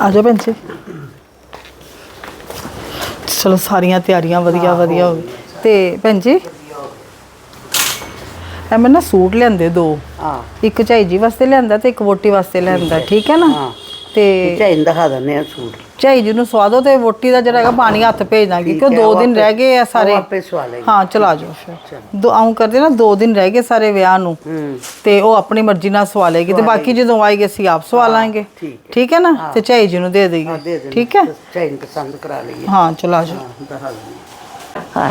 ਆ ਜੀ। ਚਲੋ ਸਾਰੀਆਂ ਤਿਆਰੀਆਂ ਵਧੀਆ ਵਧੀਆ ਹੋ ਗਈ ਤੇ ਭੈਣ ਜੀ ਇਹ ਮੈਂ ਨਾ ਸੂਟ ਲਿਆਂਦੇ ਦੋ। ਹਾਂ। ਇੱਕ ਝਾਈ ਜੀ ਵਾਸਤੇ ਲਿਆਂਦਾ ਤੇ ਇੱਕ ਵੋਟੀ ਵਾਸਤੇ ਲਿਆਂਦਾ ਠੀਕ ਹੈ ਨਾ? ਹਾਂ। ਤੇ ਚਾਹੀਦਾ ਦਿਖਾ ਦਿੰਦੇ ਆ ਸੂਟ। ਝਾਈ ਜੀ ਨੂੰ ਸਵਾਦੋ ਤੇ ਵੋਟੀ ਦਾ ਜਿਹੜਾ ਹੈਗਾ ਪਾਣੀ ਹੱਥ ਭੇਜ ਦਾਂਗੀ ਠੀਕ ਕਿਉਂ ਹੈ, ਦੋ ਉਹ ਦਿਨ ਰਹਿ ਗਏ ਆ ਸਾਰੇ। ਉਹ ਆਪੇ ਸਵਾ ਲਏਗੀ। ਹਾਂ ਚਲਾ ਜਾਓ ਫਿਰ। ਦੋ ਆਉਂ ਕਰਦੇ ਨਾ ਦੋ ਦਿਨ ਰਹਿ ਗਏ ਸਾਰੇ ਵਿਆਹ ਨੂੰ। ਤੇ ਉਹ ਆਪਣੀ ਮਰਜ਼ੀ ਨਾਲ ਸਵਾ ਲਏਗੀ ਤੇ ਬਾਕੀ ਜਦੋਂ ਆਏਗੀ ਅਸੀਂ ਆਪ ਸਵਾ ਲਾਂਗੇ। ਠੀਕ ਹੈ। ਨਾ? ਤੇ ਝਾਈ ਜੀ ਨੂੰ ਦੇ ਦੇਗੀ ਦੇਣਾ ਠੀਕ ਹੈ? ਚਾਹੀਦਾ ਪਸੰਦ ਕਰਾ ਲਈਏ। ਹਾਂ ਚਲਾ ਜਾਓ। ਹਾਂ।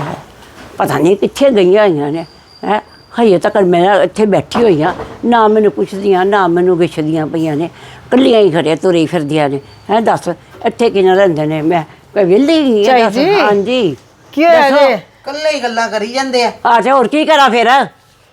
ਪਤਾ ਨਹੀਂ ਕਿੱਥੇ ਗਈਆਂ ਹੋਈਆਂ ਨੇ। ਹੈ? ਹਜੇ ਤੱਕ ਮੈਂ ਇੱਥੇ ਬੈਠੀ ਹੋਈ ਹਾਂ। ਨਾ ਮੈਨੂੰ ਪੁੱਛਦੀਆਂ ਨਾ ਮੈਨੂੰ ਵਿਛਦੀਆਂ ਪਈਆਂ ਨੇ। ਕੱਲੀਆਂ ਹੀ ਖੜੇ ਤੁਰੀ ਫਿਰਦੀਆਂ ਨੇ। ਹੈ ਦੱਸ? ਇੱਥੇ ਕਿਨਾਂ ਰਹਿੰਦੇ ਨੇ? ਮੈਂ ਕੋਈ ਵਿਹਲੀ ਹੀ ਝਾਈ ਹਾਂ ਦੱਸ। ਜੀ। ਹਾਂਜੀ। ਕੀ ਹੋਇਆ ਦੱਸੋ। ਜੀ? ਕੱਲੇ ਹੀ ਗੱਲਾਂ ਕਰੀ ਜਾਂਦੇ ਆ। ਆ ਤੇ ਹੋਰ ਕੀ ਕਰਾਂ ਫਿਰ? ਆ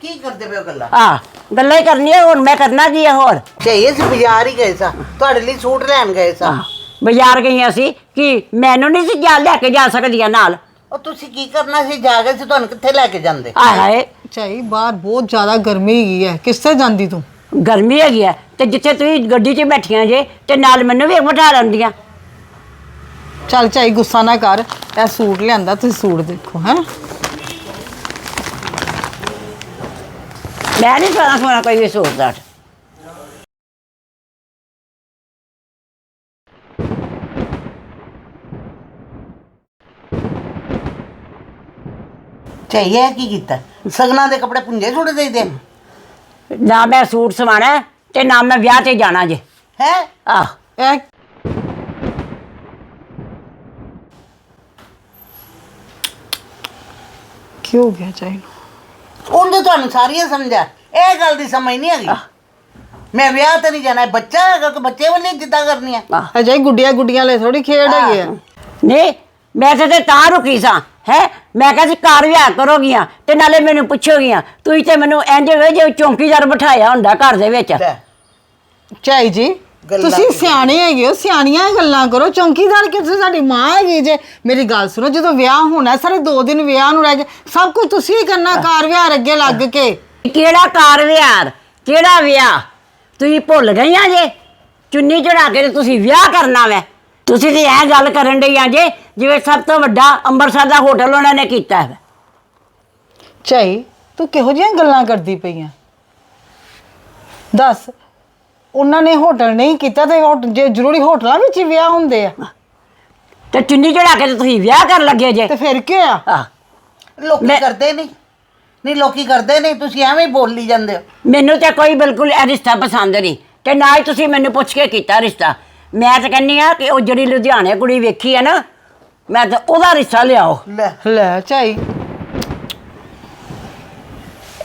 ਕੀ ਕਰਦੇ ਪਏ ਹੋ ਗੱਲਾਂ ਗੱਲਾਂ ਹੀ ਕਰਨੀਆਂ ਹੁਣ ਮੈਂ ਕਰਨਾ ਕੀ ਆ ਹੋਰ? ਚਾਹੀਏ ਸੀ ਬਾਜ਼ਾਰ ਹੀ ਗਏ ਸਾਂ। ਤੁਹਾਡੇ ਲਈ ਸੂਟ ਲੈਣ ਗਏ ਸਾਂ। ਆਹ, ਬਾਜ਼ਾਰ ਗਈਆਂ ਸੀ ਕਿ ਮੈਨੂੰ ਨਹੀਂ ਸੀ ਜਾ ਲੈ ਕੇ ਜਾ ਸਕਦੀਆਂ ਨਾਲ। ਉਹ ਤੁਸੀਂ ਕੀ ਕਰਨਾ ਸੀ? ਜਾ ਕੇ ਸੀ ਤੁਹਾਨੂੰ ਕਿੱਥੇ ਲੈ ਕੇ ਜਾਂਦੇ? ਆਏ ਹਾਏ। ਝਾਈ ਬਾਹਰ ਬਹੁਤ ਜ਼ਿਆਦਾ ਗਰਮੀ ਹੈਗੀ ਹੈ। ਕਿਸ ਤੇ ਜਾਂਦੀ ਤੂੰ? ਗਰਮੀ ਹੈਗੀ ਆ ਤੇ ਜਿੱਥੇ ਤੁਸੀਂ ਗੱਡੀ 'ਚ ਬੈਠੀਆਂ ਜੇ ਤੇ ਨਾਲ ਮੈਨੂੰ ਵੀ ਬਿਠਾ ਲੈਂਦੀਆਂ। ਚੱਲ ਝਾਈ ਗੁੱਸਾ ਨਾ ਕਰ ਇਹ ਸੂਟ ਲਿਆਂਦਾ ਤੁਸੀਂ ਸੂਟ ਦੇਖੋ ਹੈ। ਮੈਂ ਨਹੀਂ ਸੋਣਾ ਸੋਣਾ ਕੋਈ ਵੀ ਸੋਚਦਾ ਚਾਹੀਏ ਕੀ ਕੀਤਾ? ਸਗਨਾਂ ਦੇ ਕੱਪੜੇ ਪੁੰਜੇ ਸੁੱਟ ਦੇਈਦੇ ਨਾ ਮੈਂ ਸੂਟ ਸਵਾਣਾ ਹੈ ਤੇ ਨਾ ਮੈਂ ਵਿਆਹ ਤੇ ਜਾਣਾ ਜੇ। ਹੈ? ਆਹ। ਇਹ ਕੀ ਹੋ ਗਿਆ ਝਾਈ ਨੂੰ? ਉਹਨੇ ਤੁਹਾਨੂੰ ਸਾਰੀਆਂ ਸਮਝਾ ਇਹ ਗੱਲ ਦੀ ਸਮਝ ਨਹੀਂ ਹੈਗੀ। ਮੈਂ ਵਿਆਹ ਤੇ ਨਹੀਂ ਜਾਣਾ। ਇਹ ਬੱਚਾ ਹੈਗਾ ਕਿ ਬੱਚੇ ਵਾਲੀ ਜਿੱਦਾਂ ਕਰਨੀ ਹੈ ਅਜੇ ਗੁੱਡੀਆਂ ਗੁੱਡੀਆਂ ਲੈ ਥੋੜੀ ਖੇਡ ਹੈਗੀ ਆ। ਨਹੀਂ ਮੈਂ ਤੇ ਤੇ ਤਾਂ ਰੁਕੀ ਸਾਂ ਹੈ? ਮੈਂ ਕਿਹਾ ਸੀ ਘਰ ਵਿਆਹ ਕਰੋਗੀਆਂ ਤੇ ਨਾਲੇ ਮੈਨੂੰ ਪੁੱਛੋਗੀਆਂ ਤੁਸੀਂ ਤੇ ਮੈਨੂੰ ਇੰਜ ਵੇ ਜੇ ਚੌਂਕੀਦਾਰ ਬਿਠਾਇਆ ਹੁੰਦਾ ਘਰ ਦੇ ਵਿੱਚ। ਝਾਈ ਜੀ ਗੱਲਾਂ ਤੁਸੀਂ ਸਿਆਣੇ ਹੈਗੇ ਹੋ ਸਿਆਣੀਆਂ ਗੱਲਾਂ ਕਰੋ। ਚੌਂਕੀਦਾਰ ਕਿ ਤੁਸੀਂ ਸਾਡੀ ਮਾਂ ਹੈਗੀ ਜੇ? ਮੇਰੀ ਗੱਲ ਸੁਣੋ ਜਦੋਂ ਵਿਆਹ ਹੋਣਾ ਸਾਰੇ ਦੋ ਦਿਨ ਵਿਆਹ ਨੂੰ ਰਹਿ ਗਏ। ਸਭ ਕੁਝ ਤੁਸੀਂ ਹੀ। ਕਰਨਾ ਕਾਰ ਵਿਆਹ ਅੱਗੇ ਲੱਗ ਕੇ। ਕਿਹੜਾ ਘਰ ਵਿਆਹ? ਕਿਹੜਾ ਵਿਆਹ? ਤੁਸੀਂ ਭੁੱਲ ਗਈਆਂ ਜੇ। ਚੁੰਨੀ ਚੜਾ ਕੇ ਤੇ ਤੁਸੀਂ ਵਿਆਹ ਕਰਨਾ ਵੈ। ਤੁਸੀਂ ਤੇ ਇਹ ਗੱਲ ਕਰਨ ਡਈਆਂ ਜੇ ਜਿਵੇਂ ਸਭ ਤੋਂ ਵੱਡਾ ਅੰਮ੍ਰਿਤਸਰ ਦਾ ਹੋਟਲ ਉਹਨਾਂ ਨੇ ਕੀਤਾ ਹੈ। ਝਾਈ ਤੂੰ ਕਿਹੋ ਜਿਹੀਆਂ ਗੱਲਾਂ ਕਰਦੀ ਪਈਆਂ ਦੱਸ। ਉਹਨਾਂ ਨੇ ਹੋਟਲ ਨਹੀਂ ਕੀਤਾ ਤੇ ਹੋਟ- ਜੇ ਜ਼ਰੂਰੀ ਹੋਟਲਾਂ ਵਿੱਚ ਹੀ ਵਿਆਹ ਹੁੰਦੇ ਆ। ਤੇ ਚੁੰਨੀ ਚੜਾ ਕੇ ਤੇ ਤੁਸੀਂ ਵਿਆਹ ਕਰਨ ਲੱਗੇ ਜੇ। ਤੇ ਫਿਰ ਕੀ ਆਹ ਲੋਕੀ ਮੈਂ- ਕਰਦੇ ਨਹੀਂ। ਨਹੀਂ ਲੋਕੀ ਕਰਦੇ ਨਹੀਂ। ਤੁਸੀਂ ਐਵੇਂ ਹੀ ਬੋਲੀ ਜਾਂਦੇ ਹੋ। ਮੈਨੂੰ ਤਾਂ ਕੋਈ ਬਿਲਕੁਲ ਇਹ ਰਿਸ਼ਤਾ ਪਸੰਦ ਨਹੀਂ। ਤੇ ਨਾ ਹੀ ਤੁਸੀਂ ਮੈਨੂੰ ਪੁੱਛ ਕੇ ਕੀਤਾ ਰਿਸ਼ਤਾ। ਮੈਂ ਤਾਂ ਕਹਿੰਨੀ ਆ ਕਿ ਉਹ ਜਿਹੜੀ ਲੁਧਿਆਣੇ ਕੁੜੀ ਵੇਖੀ ਹੈ ਨਾ ਮੈਂ ਤਾਂ ਉਹਦਾ ਰਿਸ਼ਤਾ ਲਿਆਓ। ਲੈ। ਲੈ ਝਾਈ।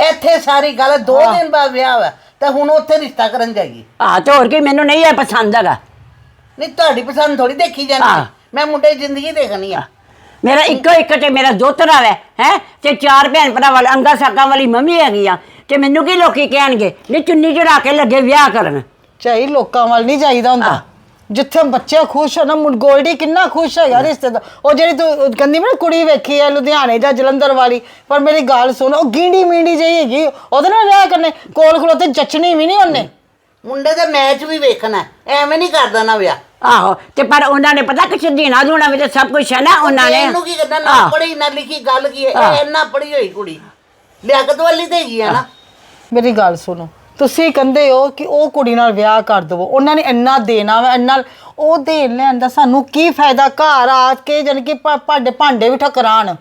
ਇੱਥੇ ਸਾਰੀ ਗੱਲ ਦੋ ਦਿਨ ਬਾਅਦ ਵਿਆਹ ਹੋਇਆ ਤੇ ਹੁਣ ਉੱਥੇ ਰਿਸ਼ਤਾ ਕਰਨ ਜਾਏਗੀ ਆਹ ਤੇ ਹੋਰ ਕੀ ਮੈਨੂੰ ਨਹੀਂ ਇਹ ਪਸੰਦ ਹੈਗਾ। ਨਹੀਂ ਤੁਹਾਡੀ ਪਸੰਦ ਥੋੜੀ ਦੇਖੀ ਜਾਂਦੀ। ਹਾਂ। ਮੈਂ ਮੁੰਡੇ ਦੀ ਜ਼ਿੰਦਗੀ ਦੇਖਣੀ ਆ। ਮੇਰਾ ਇੱਕੋ ਇੱਕ ਤੇ ਮੇਰਾ ਦੋਤਰਾ ਹੈ ਹੈ? ਤੇ ਚਾਰ ਭੈਣ ਭਰਾ ਵਾਲੇ ਅੰਗਾ ਸਾਕਾਂ ਵਾਲੀ ਮੰਮੀ ਹੈਗੀ ਆ। ਤੇ ਮੈਨੂੰ ਕੀ ਲੋਕੀ ਕਹਿਣਗੇ ਨਹੀਂ ਚੁੰਨੀ ਚੜਾ ਕੇ ਲੱਗੇ ਵਿਆਹ ਕਰਨ। ਝਾਈ ਲੋਕਾਂ ਵੱਲ ਨਹੀਂ ਜਾਈਦਾ ਹੁੰਦਾ। ਜਿੱਥੇ ਬੱਚੇ ਖੁਸ਼ ਹੋ ਨਾ ਮੁੰ- ਗੋਲਡੀ ਕਿੰਨਾ ਖੁਸ਼ ਹੈਗਾ ਰਿਸ਼ਤੇ ਦਾ ਉਹ ਜਿਹੜੀ ਤੂੰ ਕਹਿੰਦੀ ਮੈਂ ਕੁੜੀ ਵੇਖੀ ਹੈ ਲੁਧਿਆਣੇ ਜਾਂ ਜਲੰਧਰ ਵਾਲੀ ਪਰ ਮੇਰੀ ਗੱਲ ਸੁਣ ਉਹ ਗੀਂਡੀ ਮੀਂਡੀ ਜਿਹੀ ਹੈਗੀ ਉਹਦੇ ਨਾਲ ਵਿਆਹ ਕਰਨੇ ਕੋਲ ਖਲੋਤੇ ਜੱਚਣੀ ਵੀ ਨਹੀਂ ਉਹਨੇ। ਮੁੰਡੇ ਦਾ ਮੈਚ ਵੀ ਵੇਖਣਾ ਹੈ। ਐਵੇਂ ਨਹੀਂ ਕਰਦਾ ਨਾ ਵਿਆਹ। ਆਹੋ ਤੇ ਪਰ ਉਹਨਾਂ ਨੇ ਪਤਾ ਕਿ ਦੇਣਾ ਦੂਣਾ ਵੀ ਤੇ ਸਭ ਕੁਝ ਹੈ ਨਾ ਉਹਨਾਂ ਨੇ। ਇਹਨੂੰ ਕੀ ਕਰਨਾ ਨਾ ਆਹ, ਪੜ੍ਹੀ ਨਾ ਲਿਖੀ ਗੱਲ ਕੀ ਹੈ। ਇਹ ਇੰਨਾ ਪੜ੍ਹੀ ਹੋਈ ਕੁੜੀ। ਲਿਆਕਤ ਵਾਲੀ ਤੇ ਹੈਗੀ ਆ ਨਾ। ਮੇਰੀ ਗੱਲ ਸੁਣੋ ਤੁਸੀਂ ਕਹਿੰਦੇ ਹੋ ਕਿ ਉਹ ਕੁੜੀ ਨਾਲ ਵਿਆਹ ਕਰ ਦਵੋ। ਉਹਨਾਂ ਨੇ ਇੰਨਾ ਦੇਣਾ ਵਾ, ਇੰਨਾ ਉਹ ਦੇਣ ਲੈਣ ਦਾ ਸਾਨੂੰ ਕੀ ਫਾਇਦਾ? ਘਰ ਆ ਕੇ ਜਾਣੀ ਕਿ ਭਾ- ਭਾਂਡੇ ਭਾਂਡੇ ਵੀ ਠਕਰਾਣ।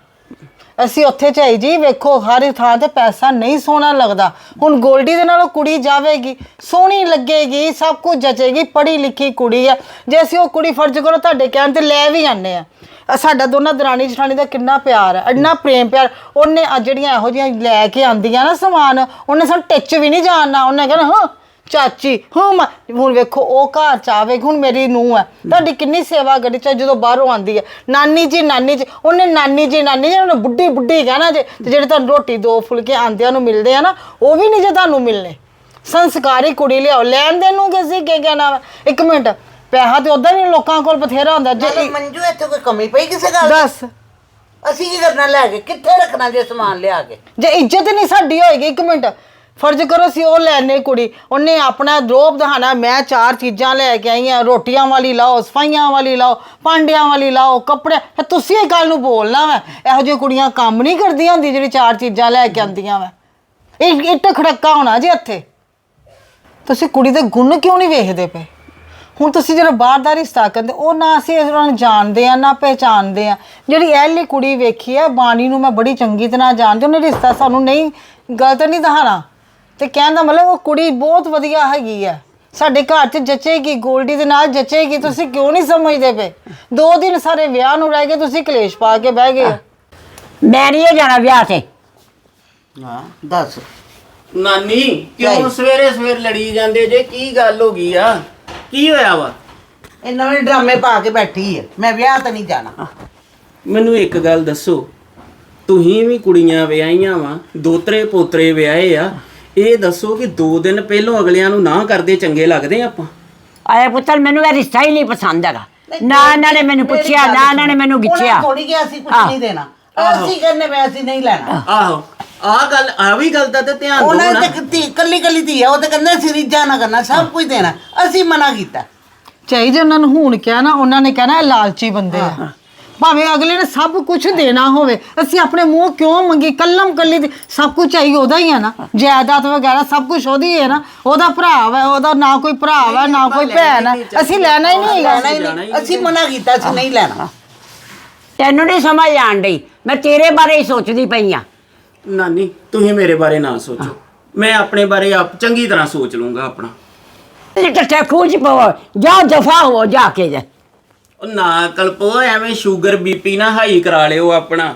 ਅਸੀਂ ਉੱਥੇ ਝਾਈ ਜੀ, ਵੇਖੋ, ਹਰ ਥਾਂ ਤੇ ਪੈਸਾ ਨਹੀਂ ਸੋਹਣਾ ਲੱਗਦਾ। ਹੁਣ ਗੋਲਡੀ ਦੇ ਨਾਲ ਉਹ ਕੁੜੀ ਜਾਵੇਗੀ, ਸੋਹਣੀ ਲੱਗੇਗੀ, ਸਭ ਕੁਝ ਜਚੇਗੀ ਪੜ੍ਹੀ ਲਿਖੀ ਕੁੜੀ ਆ। ਜੇ ਅਸੀਂ ਉਹ ਕੁੜੀ ਫਰਜ਼ ਕਰੋ, ਤੁਹਾਡੇ ਕਹਿਣ ਤੇ ਲੈ ਵੀ ਜਾਂਦੇ ਆ। ਆਹ ਸਾਡਾ ਦੋਨਾਂ ਦਰਾਣੀ ਜਠਾਣੀ ਦਾ ਕਿੰਨਾ ਪਿਆਰ ਹੈ, ਇੰਨਾ ਪ੍ਰੇਮ ਪਿਆਰ। ਉਹਨੇ ਆ ਜਿਹੜੀਆਂ ਇਹੋ ਜਿਹੀਆਂ ਲੈ ਕੇ ਆਂਦੀਆਂ ਨਾ ਸਮਾਨ, ਉਹਨੇ ਸਾਨੂੰ ਟਿੱਚ ਵੀ ਨਹੀਂ ਜਾਣਨਾ। ਉਹਨੇ ਕਹਿਣਾ ਹਾਂ, ਚਾਚੀ, ਹਾਂ, ਮੈਂ ਹੁਣ ਵੇਖੋ, ਉਹ ਘਰ ਚ ਆਵੇਗੀ ਹੁਣ ਮੇਰੀ ਨੂੰਹ ਹੈ। ਤੁਹਾਡੀ ਕਿੰਨੀ ਸੇਵਾ ਕਰੀ ਚਾਹੇ ਜਦੋਂ ਬਾਹਰੋਂ ਆਂਦੀ ਹੈ। ਨਾਨੀ ਜੀ ਨਾਨੀ ਜੀ, ਉਹਨੇ ਨਾਨੀ ਜੀ ਨਾਨੀ ਜੀ, ਉਹਨੇ ਬੁੱਢੀ ਬੁੱਢੀ ਕਹਿਣਾ ਜੇ, ਤੇ ਜਿਹੜੇ ਤੁਹਾਨੂੰ ਰੋਟੀ ਦੋ ਫੁਲਕੇ ਆਂਦਿਆਂ ਨੂੰ ਮਿਲਦੇ ਆ ਨਾ, ਉਹ ਵੀ ਨਹੀਂ ਜੇ ਤੁਹਾਨੂੰ ਮਿਲਨੇ ਸੰਸਕਾਰੀ ਕੁੜੀ ਲਿਆਓ, ਲੈਣ ਦੇਣ ਨੂੰ ਕਿਸੇ ਕੀ ਕਹਿਣਾ ਵਾ? ਇੱਕ ਮਿੰਟ ਪੈਸਾ ਤੇ ਉਦਾਂ ਵੀ ਲੋਕਾਂ ਕੋਲ ਬਥੇਰਾ ਹੁੰਦਾ ਜੇ ਮੰਜੂ ਇੱਥੇ ਕੋਈ ਕਮੀ ਪਈ ਕਿਸੇ ਗੱਲ ਦੀ? ਦੱਸ। ਅਸੀਂ ਕੀ ਕਰਨਾ ਲੈ ਕੇ? ਕਿੱਥੇ ਰੱਖਣਾ ਜੇ ਸਮਾਨ ਲਿਆ ਕੇ? ਜੇ ਇੱਜ਼ਤ ਨਹੀਂ ਸਾਡੀ ਹੋਏਗੀ ਇੱਕ ਮਿੰਟ। ਫਰਜ਼ ਕਰੋ ਸੀ ਉਹ ਲੈਣੇ ਕੁੜੀ। ਉਹਨੇ ਆਪਣਾ ਰੋਬ ਦਿਖਾਣਾ ਮੈਂ ਚਾਰ ਚੀਜ਼ਾਂ ਲੈ ਕੇ ਆਈ ਆ। ਰੋਟੀਆਂ ਵਾਲੀ ਲਾਓ ਸਫਾਈਆਂ ਵਾਲੀ ਲਾਓ ਭਾਂਡਿਆਂ ਵਾਲੀ ਲਾਓ ਕੱਪੜੇ। ਤੁਸੀਂ ਇਹ ਗੱਲ ਨੂੰ ਬੋਲਣਾ ਵਾ। ਇਹੋ ਜਿਹੀ ਕੁੜੀਆਂ ਕੰਮ ਨਹੀਂ ਕਰਦੀਆਂ ਹੁੰਦੀ ਜਿਹੜੀ ਚਾਰ ਚੀਜ਼ਾਂ ਲੈ ਕੇ ਆਉਂਦੀਆਂ ਵਾ। ਇਹ ਇੱਟ ਖੜੱਕਾ ਹੋਣਾ ਜੀ ਇੱਥੇ। ਤੁਸੀਂ ਕੁੜੀ ਦੇ ਗੁਣ ਕਿਉਂ ਨਹੀਂ ਵੇਖਦੇ ਪਏ? ਹੁਣ ਤੁਸੀਂ ਜਿਹੜਾ ਬਾਹਰ ਦਾ ਰਿਸ਼ਤਾ ਕਰਦੇ ਉਹ ਨਾ ਅਸੀਂ ਉਹਨਾਂ ਨੂੰ ਜਾਣਦੇ ਆ ਨਾ ਪਹਿਚਾਣਦੇ ਆ। ਜਿਹੜੀ ਐਲੀ ਕੁੜੀ ਵੇਖੀ ਆ ਬਾਣੀ ਨੂੰ ਮੈਂ ਬੜੀ ਚੰਗੀ ਤਰ੍ਹਾਂ ਜਾਣਦੀ ਉਹਨੇ ਰਿਸ਼ਤਾ ਸਾਨੂੰ ਨਹੀਂ ਗਲਤ ਨਹੀਂ ਦਿਖਾਣਾ। ਤੇ ਕਹਿਣ ਦਾ ਮਤਲਬ ਉਹ ਕੁੜੀ ਬਹੁਤ ਵਧੀਆ ਹੈਗੀ ਆ। ਸਾਡੇ ਘਰ 'ਚ ਜੱਚੇਗੀ ਗੋਲਡੀ ਦੇ ਨਾਲ ਜੱਚੇਗੀ ਤੁਸੀਂ ਕਿਉਂ ਨਹੀਂ ਸਮਝਦੇ ਪਏ? ਦੋ ਦਿਨ ਸਾਰੇ ਵਿਆਹ ਨੂੰ ਰਹਿ ਗਏ ਤੁਸੀਂ ਕਲੇਸ਼ ਪਾ ਕੇ ਬਹਿ ਗਏ। ਮੈਂ ਨਹੀਂ ਜਾਣਾ ਵਿਆਹ ਤੇ। ਹਾਂ ਦੱਸ। ਨਾਨੀ ਕਿਉਂ ਸਵੇਰੇ ਸਵੇਰ ਲੜੀ ਜਾਂਦੇ ਜੇ? ਕੀ ਗੱਲ ਹੋ ਗਈ ਆ? ਕੀ ਹੋਇਆ ਵਾ? ਇਹ ਨਵੇਂ ਡਰਾਮੇ ਪਾ ਕੇ ਬੈਠੀ ਹੈ ਮੈਂ ਵਿਆਹ ਤੇ ਨਹੀਂ ਜਾਣਾ। ਮੈਨੂੰ ਇੱਕ ਗੱਲ ਦੱਸੋ। ਤੁਸੀਂ ਵੀ ਕੁੜੀਆਂ ਵਿਆਹੀਆਂ ਵਾ ਦੋਤਰੇ ਪੋਤਰੇ ਵਿਆਹੇ ਆ। ਇਹ ਦੱਸੋ ਕਿ 2 ਦਿਨ ਪਹਿਲੋਂ ਅਗਲਿਆਂ ਨੂੰ ਨਾ ਕਰਦੇ ਚੰਗੇ ਲੱਗਦੇ ਆਪਾਂ? ਆਏ ਪੁੱਤਰ ਮੈਨੂੰ ਇਹ ਰਿਸ਼ਤਾ ਹੀ ਨਹੀਂ ਪਸੰਦ ਹੈਗਾ। ਨਾ ਇਹਨਾਂ ਨੇ ਮੈਨੂੰ ਪੁੱਛਿਆ ਨਾ ਇਹਨਾਂ ਨੇ ਮੈਨੂੰ ਗਿੱਛਿਆ। ਥੋੜੀ ਕਿ ਅਸੀਂ ਕੁਝ। ਨਹੀਂ ਦੇਣਾ। ਅਸੀਂ ਕਹਿੰਦੇ ਮੈਂ ਅਸੀਂ ਨਹੀਂ ਲੈਣਾ। ਆਹੋ। ਆ ਗੱਲ ਆ ਵੀ ਗੱਲ ਦਾ ਤੇ ਧਿਆਨ ਦਿਓ ਉਹਨਾਂ ਨਾ। ਤੇ ਧੀ ਕੱਲੀ ਕੱਲੀ ਧੀ ਹੈ ਉਹ ਤੇ ਕਹਿੰਦੇ ਅਸੀਂ ਰੀਝਾਂ ਨਾ ਕਰਨਾ ਸਭ ਕੁਝ ਦੇਣਾ ਅਸੀਂ ਮਨਾ ਕੀਤਾ। ਚਾਹੀ ਜੇ ਉਹਨਾਂ ਨੂੰ ਹੁਣ ਕਿਹਾ ਨਾ ਉਹਨਾਂ ਨੇ ਕਹਿਣਾ ਇਹ ਲਾਲਚੀ ਬੰਦੇ ਆ। ਭਾਵੇਂ ਅਗਲੇ ਨੇ ਸਭ ਕੁਝ ਦੇਣਾ ਹੋਵੇ ਅਸੀਂ ਆਪਣੇ ਮੂੰਹ ਕਿਉਂ ਮੰਗੀ? ਕੱਲਮ ਕੱਲੀ ਦੀ ਸਭ ਕੁਝ ਚਾਹੀ ਉਹਦਾ ਹੀ ਹੈ ਨਾ। ਜਾਇਦਾਦ ਵਗੈਰਾ ਸਭ ਕੁਝ ਉਹਦੀ ਹੈ ਨਾ। ਉਹਦਾ ਭਰਾ ਵਾ ਉਹਦਾ ਨਾ ਕੋਈ ਭਰਾ ਵਾ ਨਾ ਕੋਈ ਭੈਣ ਹੈ ਅਸੀਂ ਲੈਣਾ ਹੀ ਨਹੀਂ ਹੈਗਾ। ਲੈਣਾ ਹੀ ਨਹੀਂ ਅਸੀਂ ਮਨਾ ਕੀਤਾ ਅਸੀਂ ਨਹੀਂ ਲੈਣਾ। ਤੈਨੂੰ ਨਹੀਂ ਸਮਝ ਆਣ ਡਈ। ਮੈਂ ਤੇਰੇ ਬਾਰੇ ਹੀ ਸੋਚਦੀ ਪਈ ਆ। ਨਾਨੀ ਤੁਸੀਂ ਮੇਰੇ ਬਾਰੇ ਨਾ ਸੋਚੋ। ਮੈਂ ਆਪਣੇ ਬਾਰੇ ਆਪ ਚੰਗੀ ਤਰ੍ਹਾਂ ਸੋਚ ਲੂੰਗਾ ਆਪਣਾ। ਟੱਟੇ ਖੂਜ ਪਵੋ। ਜਾ ਦਫਾ ਹੋ ਜਾ ਕੇ ਜਾ। ਉਹ ਨਾ ਕਲਪੋ ਐਵੇਂ ਸ਼ੂਗਰ ਬੀਪੀ ਨਾ ਹਾਈ ਕਰਾ ਲਿਓ ਆਪਣਾ।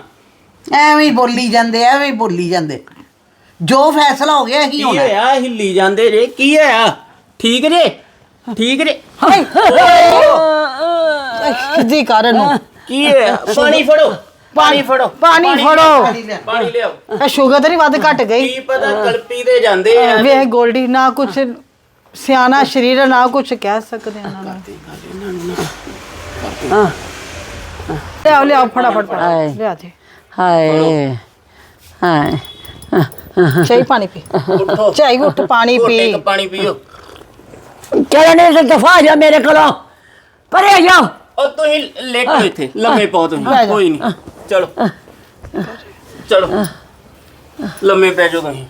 ਐਵੇਂ ਹੀ ਬੋਲੀ ਜਾਂਦੇ ਐਵੇਂ ਹੀ ਬੋਲੀ ਜਾਂਦੇ। ਜੋ ਫੈਸਲਾ ਹੋ ਗਿਆ ਕੀ ਕੀ ਹੋਣਾ। ਹੋਇਆ? ਹਿੱਲੀ ਜਾਂਦੇ ਜੇ। ਕੀ ਹੋਇਆ? ਠੀਕ ਜੇ? ਠੀਕ ਜੇ? ਸਿੱਧੀ ਕਰਨ ਨੂੰ ਕੀ ਹੋਇਆ? ਪਾਣੀ ਫੜੋ। ਪਾਣੀ ਫੜੋ। ਪਾਣੀ ਫੜੋ। ਪਾਣੀ ਲਿਆ। ਪਾਣੀ ਲਿਆਓ। ਇਹ ਸ਼ੂਗਰ ਤਾਂ ਨਹੀਂ ਵੱਧ ਘਟ ਗਈ। ਕੀ ਪਤਾ ਕਲਪੀ ਦੇ ਜਾਂਦੇ ਆ ਵੇਖ ਗੋਲਡੀ ਨਾ ਕੁਝ ਸਿਆਣਾ ਸ਼ਰੀਰ ਹੈ, ਨਾ ਕੁਝ ਕਹਿ ਸਕਦੇ ਆ ਨੂੰ। ਲਿਆਓ ਲਿਆਓ ਫਟਾਫਟ ਹਾਏ। ਲਿਆ ਦੇ। ਹਾਏ। ਹਾਏ। ਚਾਹੀ ਪਾਣੀ ਪੀ। ਉੱਠੋ। ਚਾਹੀ ਉੱਠ ਪਾਣੀ ਪੀ। ਇੱਕ ਪਾਣੀ ਪੀਓ। ਚਲਣੇ ਤੇ ਦਫਾ ਜਾ ਮੇਰੇ ਕੋਲੋਂ। ਪਰੇ ਜਾ। ਉਹ ਤੁਸੀਂ ਲੇਟੋ ਇੱਥੇ। ਲੰਮੇ ਪਾਓ ਤੁਸੀਂ। ਕੋਈ ਨਹੀਂ। ਚਲੋ। ਚਲੋ। ਲੰਮੇ ਪੈ ਜਾਓ ਤੁਸੀਂ।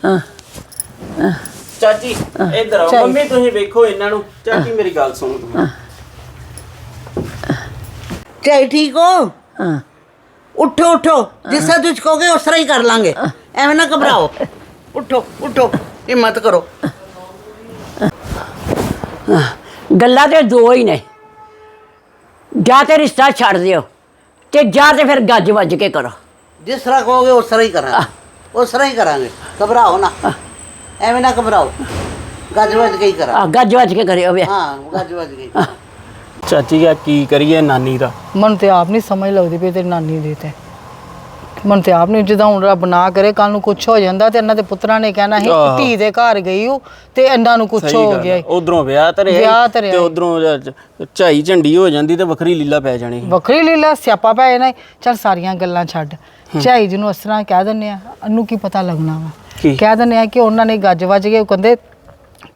ਚਾਚੀ ਇੱਧਰ ਆਓ। ਮੰਮੀ ਤੁਸੀਂ ਵੇਖੋ ਇਹਨਾਂ ਨੂੰ। ਚਾਚੀ ਮੇਰੀ ਗੱਲ ਸੁਣੋ ਤੁਸੀਂ। ਚਾਹੀ ਠੀਕ ਹੋ? ਹਾਂ। ਉੱਠੋ ਉੱਠੋ। ਜਿਸ ਤਰ੍ਹਾਂ ਤੁਸੀਂ ਕਹੋਗੇ ਉਸ ਤਰ੍ਹਾਂ ਹੀ ਕਰ ਲਾਂਗੇ। ਐਵੇਂ ਨਾ ਘਬਰਾਓ। ਉੱਠੋ ਉੱਠੋ। ਹਿੰਮਤ ਕਰੋ। ਗੱਲਾਂ ਤੇ ਦੋ ਹੀ ਨੇ। ਜਾਂ ਤੇ ਰਿਸ਼ਤਾ ਛੱਡ ਦਿਓ। ਤੇ ਜਾਂ ਤੇ ਫਿਰ ਗੱਜ ਵੱਜ ਕੇ ਕਰੋ। ਜਿਸ ਤਰ੍ਹਾਂ ਕਹੋਗੇ ਉਸ ਤਰ੍ਹਾਂ ਹੀ ਕਰਾਂਗੇ। ਉਸ ਤਰ੍ਹਾਂ ਹੀ ਕਰਾਂਗੇ। ਘਬਰਾਓ ਨਾ। ਐਵੇਂ ਨਾ ਘਬਰਾਓ। ਗੱਜ ਵੱਜ ਕੇ ਹੀ ਕਰਾਂ ਆ ਗੱਜ ਵੱਜ ਕੇ ਕਰਿਓ ਵੇ। ਹਾਂ ਗੱਜ ਵੱਜ ਕੇ। ਚਾਚੀ ਆ ਕੀ ਕਰੀਏ ਨਾਨੀ ਦਾ? ਮਨ ਤੇ ਆਪ ਨਹੀਂ ਸਮਝ ਲੱਗਦੀ ਪਈ ਤੇਰੀ ਨਾਨੀ ਦੀ ਤੇ। ਮਨ ਤੇ ਆਪ ਨਹੀਂ ਜਦੋਂ ਹੁਣ ਰੱਬ ਨਾ ਕਰੇ ਕੱਲ ਨੂੰ ਕੁਝ ਹੋ ਜਾਂਦਾ ਤੇ ਇਹਨਾਂ ਦੇ ਪੁੱਤਰਾਂ ਨੇ ਕਹਿਣਾ ਸੀ ਆਹੋ। ਧੀ ਦੇ ਘਰ ਗਈ ਉਹ ਤੇ ਇਹਨਾਂ ਨੂੰ ਕੁਝ ਹੋ ਗਿਆ ਈ। ਉਧਰੋਂ ਵਿਆਹ ਧਰਿਆ ਵਿਆਹ ਧਰਿਆ ਤੇ। ਉਧਰੋਂ ਝਾਈ ਝੰਡੀ ਹੋ ਜਾਂਦੀ ਤੇ ਵੱਖਰੀ ਲੀਲਾ ਪੈ ਜਾਣੀ ਵੱਖਰੀ ਲੀਲਾ ਸਿਆਪਾ ਪੈ ਜਾਣਾ ਈ। ਚੱਲ ਸਾਰੀਆਂ ਗੱਲਾਂ ਛੱਡ ਝਾਈ ਜੀ ਨੂੰ ਇਸ ਤਰ੍ਹਾਂ ਕਹਿ ਦਿੰਨੇ ਆ ਇਹਨੂੰ ਕੀ ਪਤਾ ਲੱਗਣਾ ਵਾ ਕੀ? ਕਹਿ ਦਿੰਨੇ ਆ ਕਿ ਉਹਨਾਂ ਨੇ ਗੱਜ ਵੱਜ ਕੇ ਉਹ ਕਹਿੰਦੇ